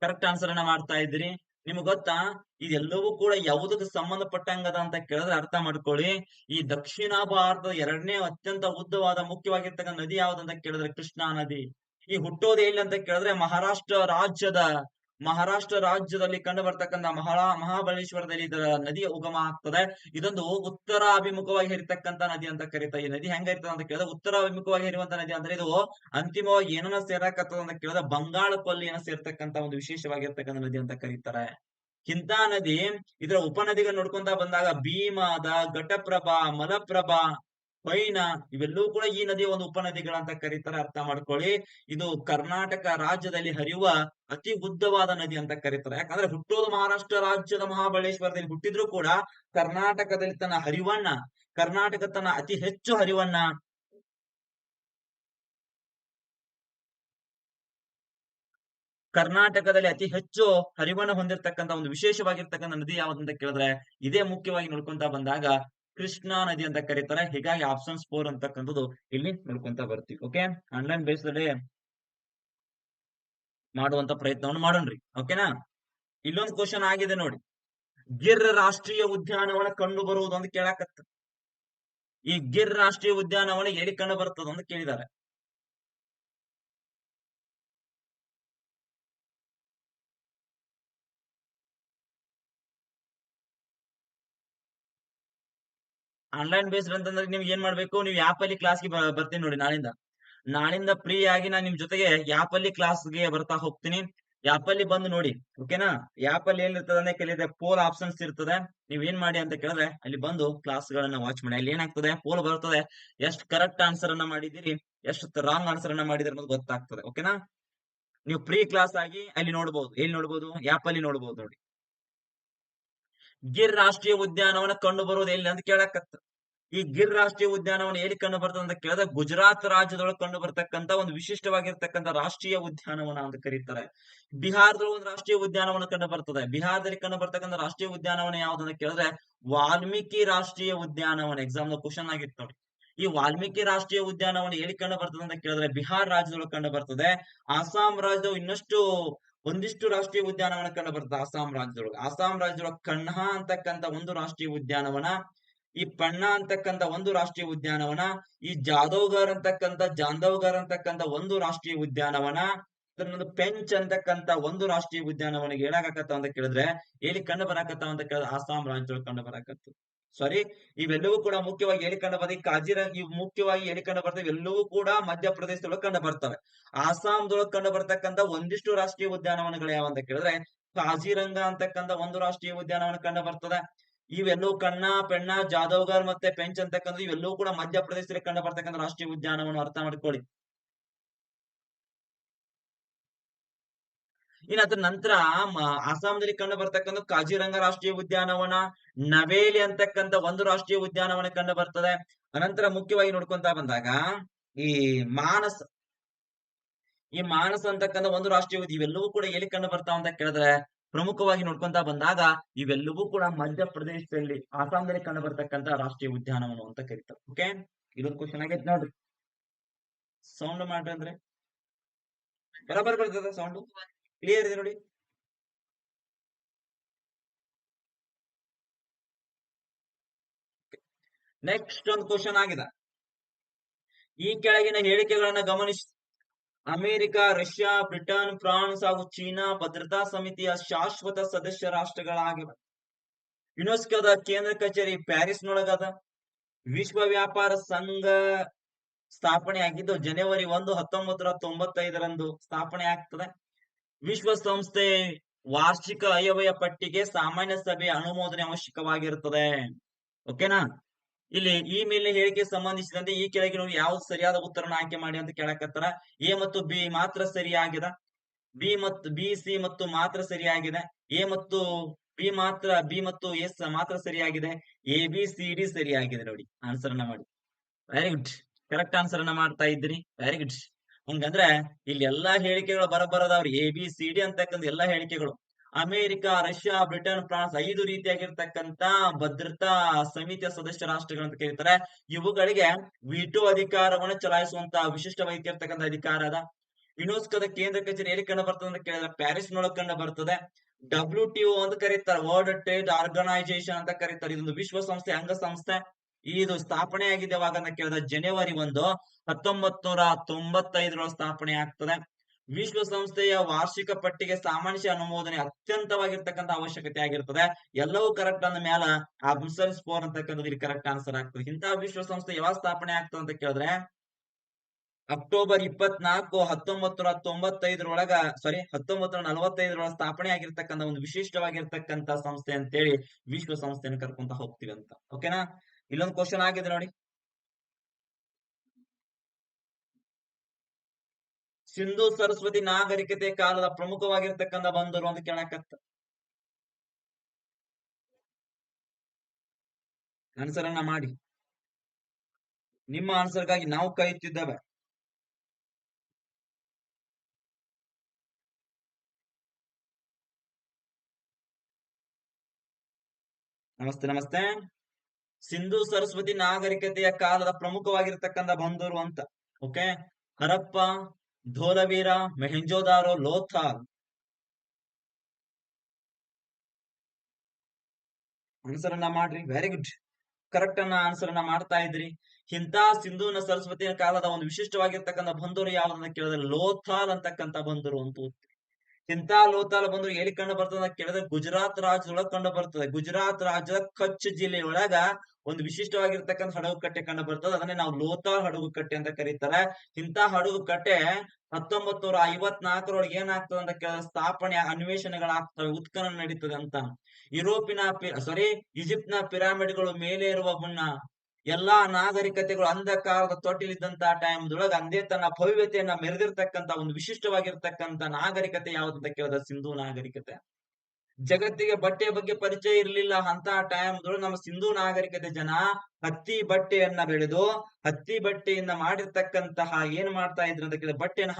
correct answer ಅನ್ನ ಮಾಡ್ತಾ ಇದ್ದೀರಿ. ನಿಮ್ಗೆ ಗೊತ್ತಾ? ಇದೆಲ್ಲವೂ ಕೂಡ ಯಾವುದಕ್ಕೆ ಸಂಬಂಧಪಟ್ಟಂಗದ ಅಂತ ಕೇಳಿದ್ರೆ ಅರ್ಥ ಮಾಡ್ಕೊಳ್ಳಿ. ಈ ದಕ್ಷಿಣ ಭಾರತದ ಎರಡನೇ ಅತ್ಯಂತ ಉದ್ದವಾದ ಮುಖ್ಯವಾಗಿರ್ತಕ್ಕಂಥ ನದಿ ಯಾವ್ದಂತ ಕೇಳಿದ್ರೆ ಕೃಷ್ಣಾ ನದಿ. ಈ ಹುಟ್ಟೋದು ಎಲ್ಲಿ ಅಂತ ಕೇಳಿದ್ರೆ ಮಹಾರಾಷ್ಟ್ರ ರಾಜ್ಯದ ಮಹಾರಾಷ್ಟ್ರ ರಾಜ್ಯದಲ್ಲಿ ಕಂಡು ಬರ್ತಕ್ಕಂಥ ಮಹಾ ಮಹಾಬಲೇಶ್ವರದಲ್ಲಿ ಇದರ ನದಿಯ ಉಗಮ ಆಗ್ತದೆ. ಇದೊಂದು ಉತ್ತರಾಭಿಮುಖವಾಗಿ ಹರಿತಕ್ಕಂತ ನದಿ ಅಂತ ಕರೀತಾರೆ ಈ ನದಿ ಹೆಂಗ ಇರ್ತದೆ ಅಂತ ಕೇಳಿದ್ರೆ ಉತ್ತರಾಭಿಮುಖವಾಗಿ ಹರಿಯುವಂತ ನದಿ ಅಂದ್ರೆ ಇದು ಅಂತಿಮವಾಗಿ ಏನನ್ನ ಸೇರಕತ್ತದ ಅಂತ ಕೇಳಿದ್ರೆ ಬಂಗಾಳ ಸೇರತಕ್ಕಂತ ಸೇರ್ತಕ್ಕಂತ ಒಂದು ವಿಶೇಷವಾಗಿರ್ತಕ್ಕಂಥ ನದಿ ಅಂತ ಕರೀತಾರೆ. ಇಂತ ನದಿ ಇದರ ಉಪನದಿಗಳು ನೋಡ್ಕೊಂತ ಬಂದಾಗ ಭೀಮಾದ, ಘಟಪ್ರಭಾ, ಮಲಪ್ರಭಾ ಪೈನ ಇವೆಲ್ಲವೂ ಕೂಡ ಈ ನದಿಯ ಒಂದು ಉಪನದಿಗಳಂತ ಕರೀತಾರೆ, ಅರ್ಥ ಮಾಡ್ಕೊಳ್ಳಿ. ಇದು ಕರ್ನಾಟಕ ರಾಜ್ಯದಲ್ಲಿ ಹರಿಯುವ ಅತಿ ಉದ್ದವಾದ ನದಿ ಅಂತ ಕರೀತಾರೆ. ಯಾಕಂದ್ರೆ ಹುಟ್ಟೋದು ಮಹಾರಾಷ್ಟ್ರ ರಾಜ್ಯದ ಮಹಾಬಳೇಶ್ವರದಲ್ಲಿ ಹುಟ್ಟಿದ್ರು ಕೂಡ ಕರ್ನಾಟಕದಲ್ಲಿ ತನ್ನ ಹರಿವಣ್ಣ ಕರ್ನಾಟಕ ತನ್ನ ಅತಿ ಹೆಚ್ಚು ಹರಿವಣ್ಣ ಕರ್ನಾಟಕದಲ್ಲಿ ಅತಿ ಹೆಚ್ಚು ಹರಿವನ್ನ ಹೊಂದಿರತಕ್ಕಂತ ಒಂದು ವಿಶೇಷವಾಗಿರ್ತಕ್ಕಂಥ ನದಿ ಯಾವ್ದಂತ ಕೇಳಿದ್ರೆ, ಇದೇ ಮುಖ್ಯವಾಗಿ ನೋಡ್ಕೊಂತ ಬಂದಾಗ ಕೃಷ್ಣಾ ನದಿ ಅಂತ ಕರೀತಾರೆ. ಹೀಗಾಗಿ ಆಪ್ಷನ್ ಫೋರ್ ಅಂತಕ್ಕಂಥದ್ದು ಇಲ್ಲಿ ನೋಡ್ಕೊಂತ ಬರ್ತೀವಿ. ಓಕೆ ಆನ್ಲೈನ್ ಬೇಸ್ದಲ್ಲಿ ಮಾಡುವಂತ ಪ್ರಯತ್ನವನ್ನು ಮಾಡೋಣ್ರಿ ಓಕೆನಾ ಇಲ್ಲೊಂದು ಕ್ವಶನ್ ಆಗಿದೆ ನೋಡಿ. ಗಿರ್ ರಾಷ್ಟ್ರೀಯ ಉದ್ಯಾನವನ ಕಂಡು ಬರುವುದು ಅಂತ ಕೇಳಾಕತ್ತ. ಈ ಗಿರ್ ರಾಷ್ಟ್ರೀಯ ಉದ್ಯಾನವನ ಎಲ್ಲಿ ಕಂಡು ಬರ್ತದ ಅಂತ ಕೇಳಿದ್ದಾರೆ ಆನ್ಲೈನ್ ಬೇಸ್ಡ್ ಅಂತಂದ್ರೆ ನಿಮ್ಗೆ ಏನ್ ಮಾಡ್ಬೇಕು? ನೀವು ಆಪ್ ಅಲ್ಲಿ ಕ್ಲಾಸ್ಗೆ ಬರ್ತೀನಿ ನೋಡಿ ನಾಳಿಂದ. ನಾಳಿಂದ ಫ್ರೀ ಆಗಿ ನಾನು ನಿಮ್ ಜೊತೆಗೆ ಆಪ್ ಅಲ್ಲಿ ಕ್ಲಾಸ್ಗೆ ಬರ್ತಾ ಹೋಗ್ತೀನಿ. ಆಪ್ ಅಲ್ಲಿ ಬಂದು ನೋಡಿ ಓಕೆನಾ ಆಪ್ ಅಲ್ಲಿ ಏನಿರ್ತದೆ ಅಂದ್ರೆ ಕೇಳಿದ್ರೆ ಪೋಲ್ ಆಪ್ಷನ್ಸ್ ಇರ್ತದೆ. ನೀವ್ ಏನ್ ಮಾಡಿ ಅಂತ ಕೇಳಿದ್ರೆ ಅಲ್ಲಿ ಬಂದು ಕ್ಲಾಸ್ ಗಳನ್ನ ವಾಚ್ ಮಾಡಿ. ಅಲ್ಲಿ ಏನಾಗ್ತದೆ? ಪೋಲ್ ಬರ್ತದೆ. ಎಷ್ಟು ಕರೆಕ್ಟ್ ಆನ್ಸರ್ ಅನ್ನ ಮಾಡಿದಿರಿ ಎಷ್ಟು ರಾಂಗ್ ಆನ್ಸರ್ ಅನ್ನ ಮಾಡಿದಿರಿ ಅನ್ನೋದು ಗೊತ್ತಾಗ್ತದೆ ಓಕೆನಾ ನೀವು ಫ್ರೀ ಕ್ಲಾಸ್ ಆಗಿ ಅಲ್ಲಿ ನೋಡಬಹುದು ಎಲ್ಲಿ ನೋಡಬಹುದು ಆಪ್ ಅಲ್ಲಿ ನೋಡಬಹುದು ನೋಡಿ. ಗಿರ್ ರಾಷ್ಟ್ರೀಯ ಉದ್ಯಾನವನ ಕಂಡು ಬರುವುದು ಎಲ್ಲಿ ಅಂತ ಕೇಳಕತ್ತ. ಈ ಗಿರ್ ರಾಷ್ಟ್ರೀಯ ಉದ್ಯಾನವನ ಎಲ್ಲಿ ಕಂಡು ಬರ್ತದೆ ಅಂತ ಕೇಳಿದ್ರೆ ಗುಜರಾತ್ ರಾಜ್ಯದೊಳಗೆ ಕಂಡು ಬರ್ತಕ್ಕಂತ ಒಂದು ವಿಶಿಷ್ಟವಾಗಿರ್ತಕ್ಕಂಥ ರಾಷ್ಟ್ರೀಯ ಉದ್ಯಾನವನ ಅಂತ ಕರೀತಾರೆ. ಬಿಹಾರದೊಳಗೆ ಒಂದು ರಾಷ್ಟ್ರೀಯ ಉದ್ಯಾನವನ ಕಂಡು ಬರ್ತದೆ. ಬಿಹಾರದಲ್ಲಿ ಕಂಡು ಬರ್ತಕ್ಕಂಥ ರಾಷ್ಟ್ರೀಯ ಉದ್ಯಾನವನ ಯಾವ್ದು ಅಂತ ಕೇಳಿದ್ರೆ ವಾಲ್ಮೀಕಿ ರಾಷ್ಟ್ರೀಯ ಉದ್ಯಾನವನ. ಎಕ್ಸಾಮ್ ಕ್ವಶನ್ ಆಗಿತ್ತು ನೋಡಿ. ಈ ವಾಲ್ಮೀಕಿ ರಾಷ್ಟ್ರೀಯ ಉದ್ಯಾನವನ ಎಲ್ಲಿ ಕಂಡು ಬರ್ತದೆ ಅಂತ ಕೇಳಿದ್ರೆ ಬಿಹಾರ್ ರಾಜ್ಯದೊಳಗೆ ಕಂಡು ಬರ್ತದೆ. ಅಸ್ಸಾಂ ರಾಜ್ಯದ ಇನ್ನಷ್ಟು ಒಂದಿಷ್ಟು ರಾಷ್ಟ್ರೀಯ ಉದ್ಯಾನವನ ಕಂಡು ಬರ್ತದೆ. ಅಸ್ಸಾಂ ರಾಜ್ಯದೊಳಗೆ. ಅಸ್ಸಾಂ ರಾಜ್ಯದೊಳಗೆ ಕಣ್ಹಾ ಅಂತಕ್ಕಂತ ಒಂದು ರಾಷ್ಟ್ರೀಯ ಉದ್ಯಾನವನ, ಈ ಪಣ್ಣ ಅಂತಕ್ಕಂತ ಒಂದು ರಾಷ್ಟ್ರೀಯ ಉದ್ಯಾನವನ, ಈ ಜಾದವ್ಗರ್ ಅಂತಕ್ಕಂತ ಜಾಂದವ್ಗರ್ ಅಂತಕ್ಕಂತ ಒಂದು ರಾಷ್ಟ್ರೀಯ ಉದ್ಯಾನವನ ಇನ್ನೊಂದು ಪೆಂಚ್ ಅಂತಕ್ಕಂತ ಒಂದು ರಾಷ್ಟ್ರೀಯ ಉದ್ಯಾನವನಿಗೆ ಏನಾಗಕತ್ತಾವ ಅಂತ ಕೇಳಿದ್ರೆ ಎಲ್ಲಿ ಕಂಡು ಬರಾಕತ್ತಾವ ಅಂತ ಕೇಳಿದ್ರೆ ಅಸ್ಸಾಂ ರಾಜ್ಯದೊಳಗೆ ಕಂಡು ಬರಾಕತ್ತು. ಸಾರಿ ಇವೆಲ್ಲವೂ ಕೂಡ ಮುಖ್ಯವಾಗಿ ಎಲ್ಲಿ ಕಂಡು ಬರ್ತೀವಿ ಕಾಜಿರಂಗ್ ಇವು ಮುಖ್ಯವಾಗಿ ಎಲ್ಲಿ ಕಂಡು ಬರ್ತವೆ ಎಲ್ಲವೂ ಕೂಡ ಮಧ್ಯಪ್ರದೇಶದೊಳಗೆ ಕಂಡು ಬರ್ತವೆ ಆಸಾಂದೊಳಗೆ ಕಂಡು ಬರ್ತಕ್ಕಂತ ಒಂದಿಷ್ಟು ರಾಷ್ಟ್ರೀಯ ಉದ್ಯಾನವನಗಳು ಯಾವ ಅಂತ ಕೇಳಿದ್ರೆ, ಕಾಜಿರಂಗ ಅಂತಕ್ಕಂತ ಒಂದು ರಾಷ್ಟ್ರೀಯ ಉದ್ಯಾನವನ ಕಂಡು ಬರ್ತದೆ. ಇವೆಲ್ಲವೂ ಕಣ್ಣ, ಪೆಣ್ಣ, ಜಾದವ್ಗರ್ ಮತ್ತೆ ಪೆಂಚ್ ಅಂತಕ್ಕಂಥ ಇವೆಲ್ಲವೂ ಕೂಡ ಮಧ್ಯಪ್ರದೇಶದಲ್ಲಿ ಕಂಡು ಬರ್ತಕ್ಕಂಥ ರಾಷ್ಟ್ರೀಯ ಉದ್ಯಾನವನ ಅರ್ಥ ಮಾಡ್ಕೊಳ್ಳಿ. ಇನ್ನು ಅದ್ರ ನಂತರ ಅಸ್ಸಾಂನಲ್ಲಿ ಕಂಡು ಬರ್ತಕ್ಕಂಥ ಕಾಜಿರಂಗ ರಾಷ್ಟ್ರೀಯ ಉದ್ಯಾನವನ, ನವೇಲಿ ಅಂತಕ್ಕಂಥ ಒಂದು ರಾಷ್ಟ್ರೀಯ ಉದ್ಯಾನವನ ಕಂಡು ಬರ್ತದೆ. ಅನಂತರ ಮುಖ್ಯವಾಗಿ ನೋಡ್ಕೊಂತ ಬಂದಾಗ ಈ ಮಾನಸ ಈ ಮಾನಸ ಅಂತಕ್ಕಂಥ ಒಂದು ರಾಷ್ಟ್ರೀಯ ಇವೆಲ್ಲವೂ ಕೂಡ ಎಲ್ಲಿ ಕಂಡು ಬರ್ತಾವ ಅಂತ ಕೇಳಿದ್ರೆ ಪ್ರಮುಖವಾಗಿ ನೋಡ್ಕೊಂತ ಬಂದಾಗ ಇವೆಲ್ಲವೂ ಕೂಡ ಮಧ್ಯಪ್ರದೇಶದಲ್ಲಿ, ಅಸ್ಸಾಂನಲ್ಲಿ ಕಂಡು ಬರ್ತಕ್ಕಂಥ ರಾಷ್ಟ್ರೀಯ ಉದ್ಯಾನವನ ಅಂತ ಕರೀತಾರೆ. ಓಕೆ ಇದೊಂದು ಕ್ವಶನ್ ಆಗೈತೆ ನೋಡ್ರಿ. ಸೌಂಡ್ ಮಾಡ್ರಿ ಅಂದ್ರೆ. ಬರಬರ್ ಬರ್ತದ ಸೌಂಡ್ ಕ್ಲಿಯರ್ ಇದೆ ನೋಡಿ. ನೆಕ್ಸ್ಟ್ ಒಂದು ಕ್ವಶನ್ ಆಗಿದೆ. ಈ ಕೆಳಗಿನ ಹೇಳಿಕೆಗಳನ್ನ ಗಮನಿಸಿ. ಅಮೆರಿಕ, ರಷ್ಯಾ, ಬ್ರಿಟನ್, ಫ್ರಾನ್ಸ್ ಹಾಗೂ ಚೀನಾ ಭದ್ರತಾ ಸಮಿತಿಯ ಶಾಶ್ವತ ಸದಸ್ಯ ರಾಷ್ಟ್ರಗಳಾಗಿವೆ. ಯುನೆಸ್ಕೋದ ಕೇಂದ್ರ ಕಚೇರಿ ಪ್ಯಾರಿಸ್ ಪ್ಯಾರಿಸ್ನೊಳಗದ ವಿಶ್ವ ವ್ಯಾಪಾರ ಸಂಘ ಸ್ಥಾಪನೆ ಆಗಿದ್ದು ಜನವರಿ ಒಂದು ಹತ್ತೊಂಬತ್ತರ ತೊಂಬತ್ತೈದರಂದು ಸ್ಥಾಪನೆ ಆಗ್ತದೆ ವಿಶ್ವಸಂಸ್ಥೆ ವಾರ್ಷಿಕ ಅಯವ್ಯಯ ಪಟ್ಟಿಗೆ ಸಾಮಾನ್ಯ ಸಭೆ ಅನುಮೋದನೆ ಅವಶ್ಯಕವಾಗಿರುತ್ತದೆ. ಓಕೆನಾ? ಇಲ್ಲಿ ಈ ಮೇಲಿನ ಹೇಳಿಕೆ ಸಂಬಂಧಿಸಿದಂತೆ ಈ ಕೆಳಗಿನ ಯಾವ್ದು ಸರಿಯಾದ ಉತ್ತರನ ಆಯ್ಕೆ ಮಾಡಿ ಅಂತ ಕೇಳಕತ್ತರ. ಎ ಮತ್ತು ಬಿ ಮಾತ್ರ ಸರಿಯಾಗಿದೆ. ಬಿ ಮತ್ತು ಬಿ, ಸಿ ಮತ್ತು ಮಾತ್ರ ಸರಿಯಾಗಿದೆ. ಎ ಮತ್ತು ಬಿ ಮಾತ್ರ, ಬಿ ಮತ್ತು ಎಸ್ ಮಾತ್ರ ಸರಿಯಾಗಿದೆ. ಎ, ಬಿ, ಸಿ, ಡಿ ಸರಿಯಾಗಿದೆ ನೋಡಿ. ಆನ್ಸರ್ ಅನ್ನ ಮಾಡಿ. ವೆರಿ ಗುಡ್ ಕರೆಕ್ಟ್ ಆನ್ಸರ್ ಅನ್ನ ಮಾಡ್ತಾ ಇದ್ರಿ ವೆರಿ ಗುಡ್ ಹಂಗಂದ್ರೆ ಇಲ್ಲಿ ಎಲ್ಲಾ ಹೇಳಿಕೆಗಳು ಬರಬರದವ್ರಿ ಎ ಬಿ ಸಿ ಡಿ ಅಂತಕ್ಕಂಥ ಎಲ್ಲಾ ಹೇಳಿಕೆಗಳು. ಅಮೆರಿಕ, ರಷ್ಯಾ, ಬ್ರಿಟನ್, ಫ್ರಾನ್ಸ್ ಐದು ರೀತಿಯಾಗಿರ್ತಕ್ಕಂತ ಭದ್ರತಾ ಸಮಿತಿಯ ಸದಸ್ಯ ರಾಷ್ಟ್ರಗಳು ಅಂತ ಕರೀತಾರೆ. ಇವುಗಳಿಗೆ ವಿಟೋ ಅಧಿಕಾರವನ್ನು ಚಲಾಯಿಸುವಂತ ವಿಶಿಷ್ಟವಾಗಿರ್ತಕ್ಕಂಥ ಅಧಿಕಾರ ಅದ. ಯುನೆಸ್ಕೋದ ಕೇಂದ್ರ ಕಚೇರಿ ಎಲ್ಲಿ ಕಂಡು ಬರ್ತದೆ ಅಂತ ಕೇಳಿದ್ರೆ ಪ್ಯಾರಿಸ್ ನೊಳಗೆ ಕಂಡು ಬರ್ತದೆ. ಡಬ್ಲ್ಯೂ ಟಿ ಒ ಅಂತ ಕರೀತಾರೆ. ವರ್ಲ್ಡ್ ಟ್ರೇಡ್ ಆರ್ಗನೈಸೇಷನ್ ಅಂತ ಕರೀತಾರೆ. ಇದೊಂದು ವಿಶ್ವಸಂಸ್ಥೆ, ಅಂಗಸಂಸ್ಥೆ. ಇದು ಸ್ಥಾಪನೆ ಆಗಿದೆ ಯಾವಾಗ ಅಂತ ಕೇಳಿದ್ರೆ ಜನವರಿ ಒಂದು ಹತ್ತೊಂಬತ್ ನೂರ ತೊಂಬತ್ತೈದರೊಳಗೆ ಸ್ಥಾಪನೆ ಆಗ್ತದೆ. ವಿಶ್ವಸಂಸ್ಥೆಯ ವಾರ್ಷಿಕ ಪಟ್ಟಿಗೆ ಸಾಮಾನ್ಯ ಅನುಮೋದನೆ ಅತ್ಯಂತವಾಗಿರ್ತಕ್ಕಂಥ ಅವಶ್ಯಕತೆ ಆಗಿರ್ತದೆ. ಎಲ್ಲವೂ ಕರೆಕ್ಟ್ ಅಂದ ಮೇಲೆ ಆನ್ಸರ್ ಫೋರ್ ಅಂತಕ್ಕಂಥದ್ದು ಇಲ್ಲಿ ಕರೆಕ್ಟ್ ಆನ್ಸರ್ ಆಗ್ತದೆ. ಇಂತಹ ವಿಶ್ವಸಂಸ್ಥೆ ಯಾವಾಗ ಸ್ಥಾಪನೆ ಆಗ್ತದೆ ಅಂತ ಕೇಳಿದ್ರೆ ಅಕ್ಟೋಬರ್ ಇಪ್ಪತ್ನಾಲ್ಕು ಹತ್ತೊಂಬತ್ ನೂರ ತೊಂಬತ್ತೈದರೊಳಗ ಸಾರಿ ಹತ್ತೊಂಬತ್ ನೂರ ನಲವತ್ತೈದರೊಳಗ ಸ್ಥಾಪನೆ ಆಗಿರ್ತಕ್ಕಂಥ ಒಂದು ವಿಶಿಷ್ಟವಾಗಿರ್ತಕ್ಕಂಥ ಸಂಸ್ಥೆ ಅಂತೇಳಿ ವಿಶ್ವಸಂಸ್ಥೆಯನ್ನು ಕರ್ಕೊಂತ ಹೋಗ್ತೀವಿ ಅಂತ. ಓಕೆನಾ ಇಲ್ಲೊಂದು ಕ್ವಶನ್ ಆಗಿದೆ ನೋಡಿ. ಸಿಂಧು ಸರಸ್ವತಿ ನಾಗರಿಕತೆ ಕಾಲದ ಪ್ರಮುಖವಾಗಿರ್ತಕ್ಕಂಥ ಬಂದರು ಅಂತ ಕೇಳಕತ್ತ. ಅನ್ಸರನ್ನ ಮಾಡಿ. ನಿಮ್ಮ ಆನ್ಸರ್ಗಾಗಿ ನಾವು ಕಾಯುತ್ತಿದ್ದೇವೆ ನಮಸ್ತೆ ನಮಸ್ತೆ. ಸಿಂಧು ಸರಸ್ವತಿ ನಾಗರಿಕತೆಯ ಕಾಲದ ಪ್ರಮುಖವಾಗಿರ್ತಕ್ಕಂಥ ಬಂದರು ಅಂತ ಓಕೆ ಹರಪ್ಪ, ಧೋಲವೀರ, ಮೆಹೆಂಜೋದಾರೋ ಲೋಥಾಲ್ ಆನ್ಸರ್ ಅನ್ನ ಮಾಡ್ರಿ ವೆರಿ ಗುಡ್ ಕರೆಕ್ಟ್ ಅನ್ನ ಆನ್ಸರ್ ಅನ್ನ ಮಾಡ್ತಾ ಇದ್ರಿ. ಇಂತ ಸಿಂಧೂನ ಸರಸ್ವತಿಯ ಕಾಲದ ಒಂದು ವಿಶಿಷ್ಟವಾಗಿರ್ತಕ್ಕಂಥ ಬಂದರು ಯಾವ್ದನ್ನ ಕೇಳಿದ್ರೆ ಲೋಥಾಲ್ ಅಂತಕ್ಕಂಥ ಬಂದರು ಅಂತ ಇಂತ ಲೋಥಾಲ್ ಬಂದರು ಎಲ್ಲಿ ಕಂಡು ಬರ್ತದ ಕೇಳಿದ್ರೆ ಗುಜರಾತ್ ರಾಜ್ಯದೊಳಗೆ ಕಂಡು ಬರ್ತದೆ. ಗುಜರಾತ್ ರಾಜ್ಯದ ಕಚ್ ಜಿಲ್ಲೆಯೊಳಗ ಒಂದು ವಿಶಿಷ್ಟವಾಗಿರ್ತಕ್ಕಂಥ ಹಡಗು ಕಟ್ಟೆ ಕಂಡು ಬರ್ತದೆ. ಅದನ್ನೇ ನಾವು ಲೋತಾಲ್ ಹಡಗು ಕಟ್ಟೆ ಅಂತ ಕರೀತಾರೆ. ಇಂತಹ ಹಡಗು ಕಟ್ಟೆ ಹತ್ತೊಂಬತ್ ನೂರ ಐವತ್ನಾಲ್ಕರೊಳಗೆ ಏನಾಗ್ತದೆ ಅಂತ ಕೇಳ ಸ್ಥಾಪನೆ ಅನ್ವೇಷಣೆಗಳಾಗ್ತವೆ, ಉತ್ಖನನ ನಡೀತದೆ ಅಂತ. ಯುರೋಪಿನ ಸಾರಿ ಈಜಿಪ್ಟ್ನ ಪಿರಾಮಿಡ್ಗಳು ಮೇಲೆ ಇರುವ ಮುನ್ನ ಎಲ್ಲಾ ನಾಗರಿಕತೆಗಳು ಅಂಧಕಾರದ ತೊಟ್ಟಿಲಿದ್ದಂತ ಟೈಮ್ದೊಳಗೆ ಅಂದೇ ತನ್ನ ಭವ್ಯತೆಯನ್ನ ಮೆರೆದಿರ್ತಕ್ಕಂತ ಒಂದು ವಿಶಿಷ್ಟವಾಗಿರ್ತಕ್ಕಂತ ನಾಗರಿಕತೆ ಯಾವ್ದಂತ ಕೇಳಿದ ಸಿಂಧೂ ನಾಗರಿಕತೆ. ಜಗತ್ತಿಗೆ ಬಟ್ಟೆಯ ಬಗ್ಗೆ ಪರಿಚಯ ಇರಲಿಲ್ಲ. ಅಂತ ಟೈಮ್ದೊಳಗೆ ನಮ್ಮ ಸಿಂಧೂ ನಾಗರಿಕತೆ ಜನ ಹತ್ತಿ ಬಟ್ಟೆಯನ್ನ ಬೆಳೆದು, ಹತ್ತಿ ಬಟ್ಟೆಯಿಂದ ಮಾಡಿರ್ತಕ್ಕಂತಹ ಏನ್ ಮಾಡ್ತಾ ಇದ್ರು ಅಂತ ಕೇಳಿದ್ರೆ ಬಟ್ಟೆಯನ್ನ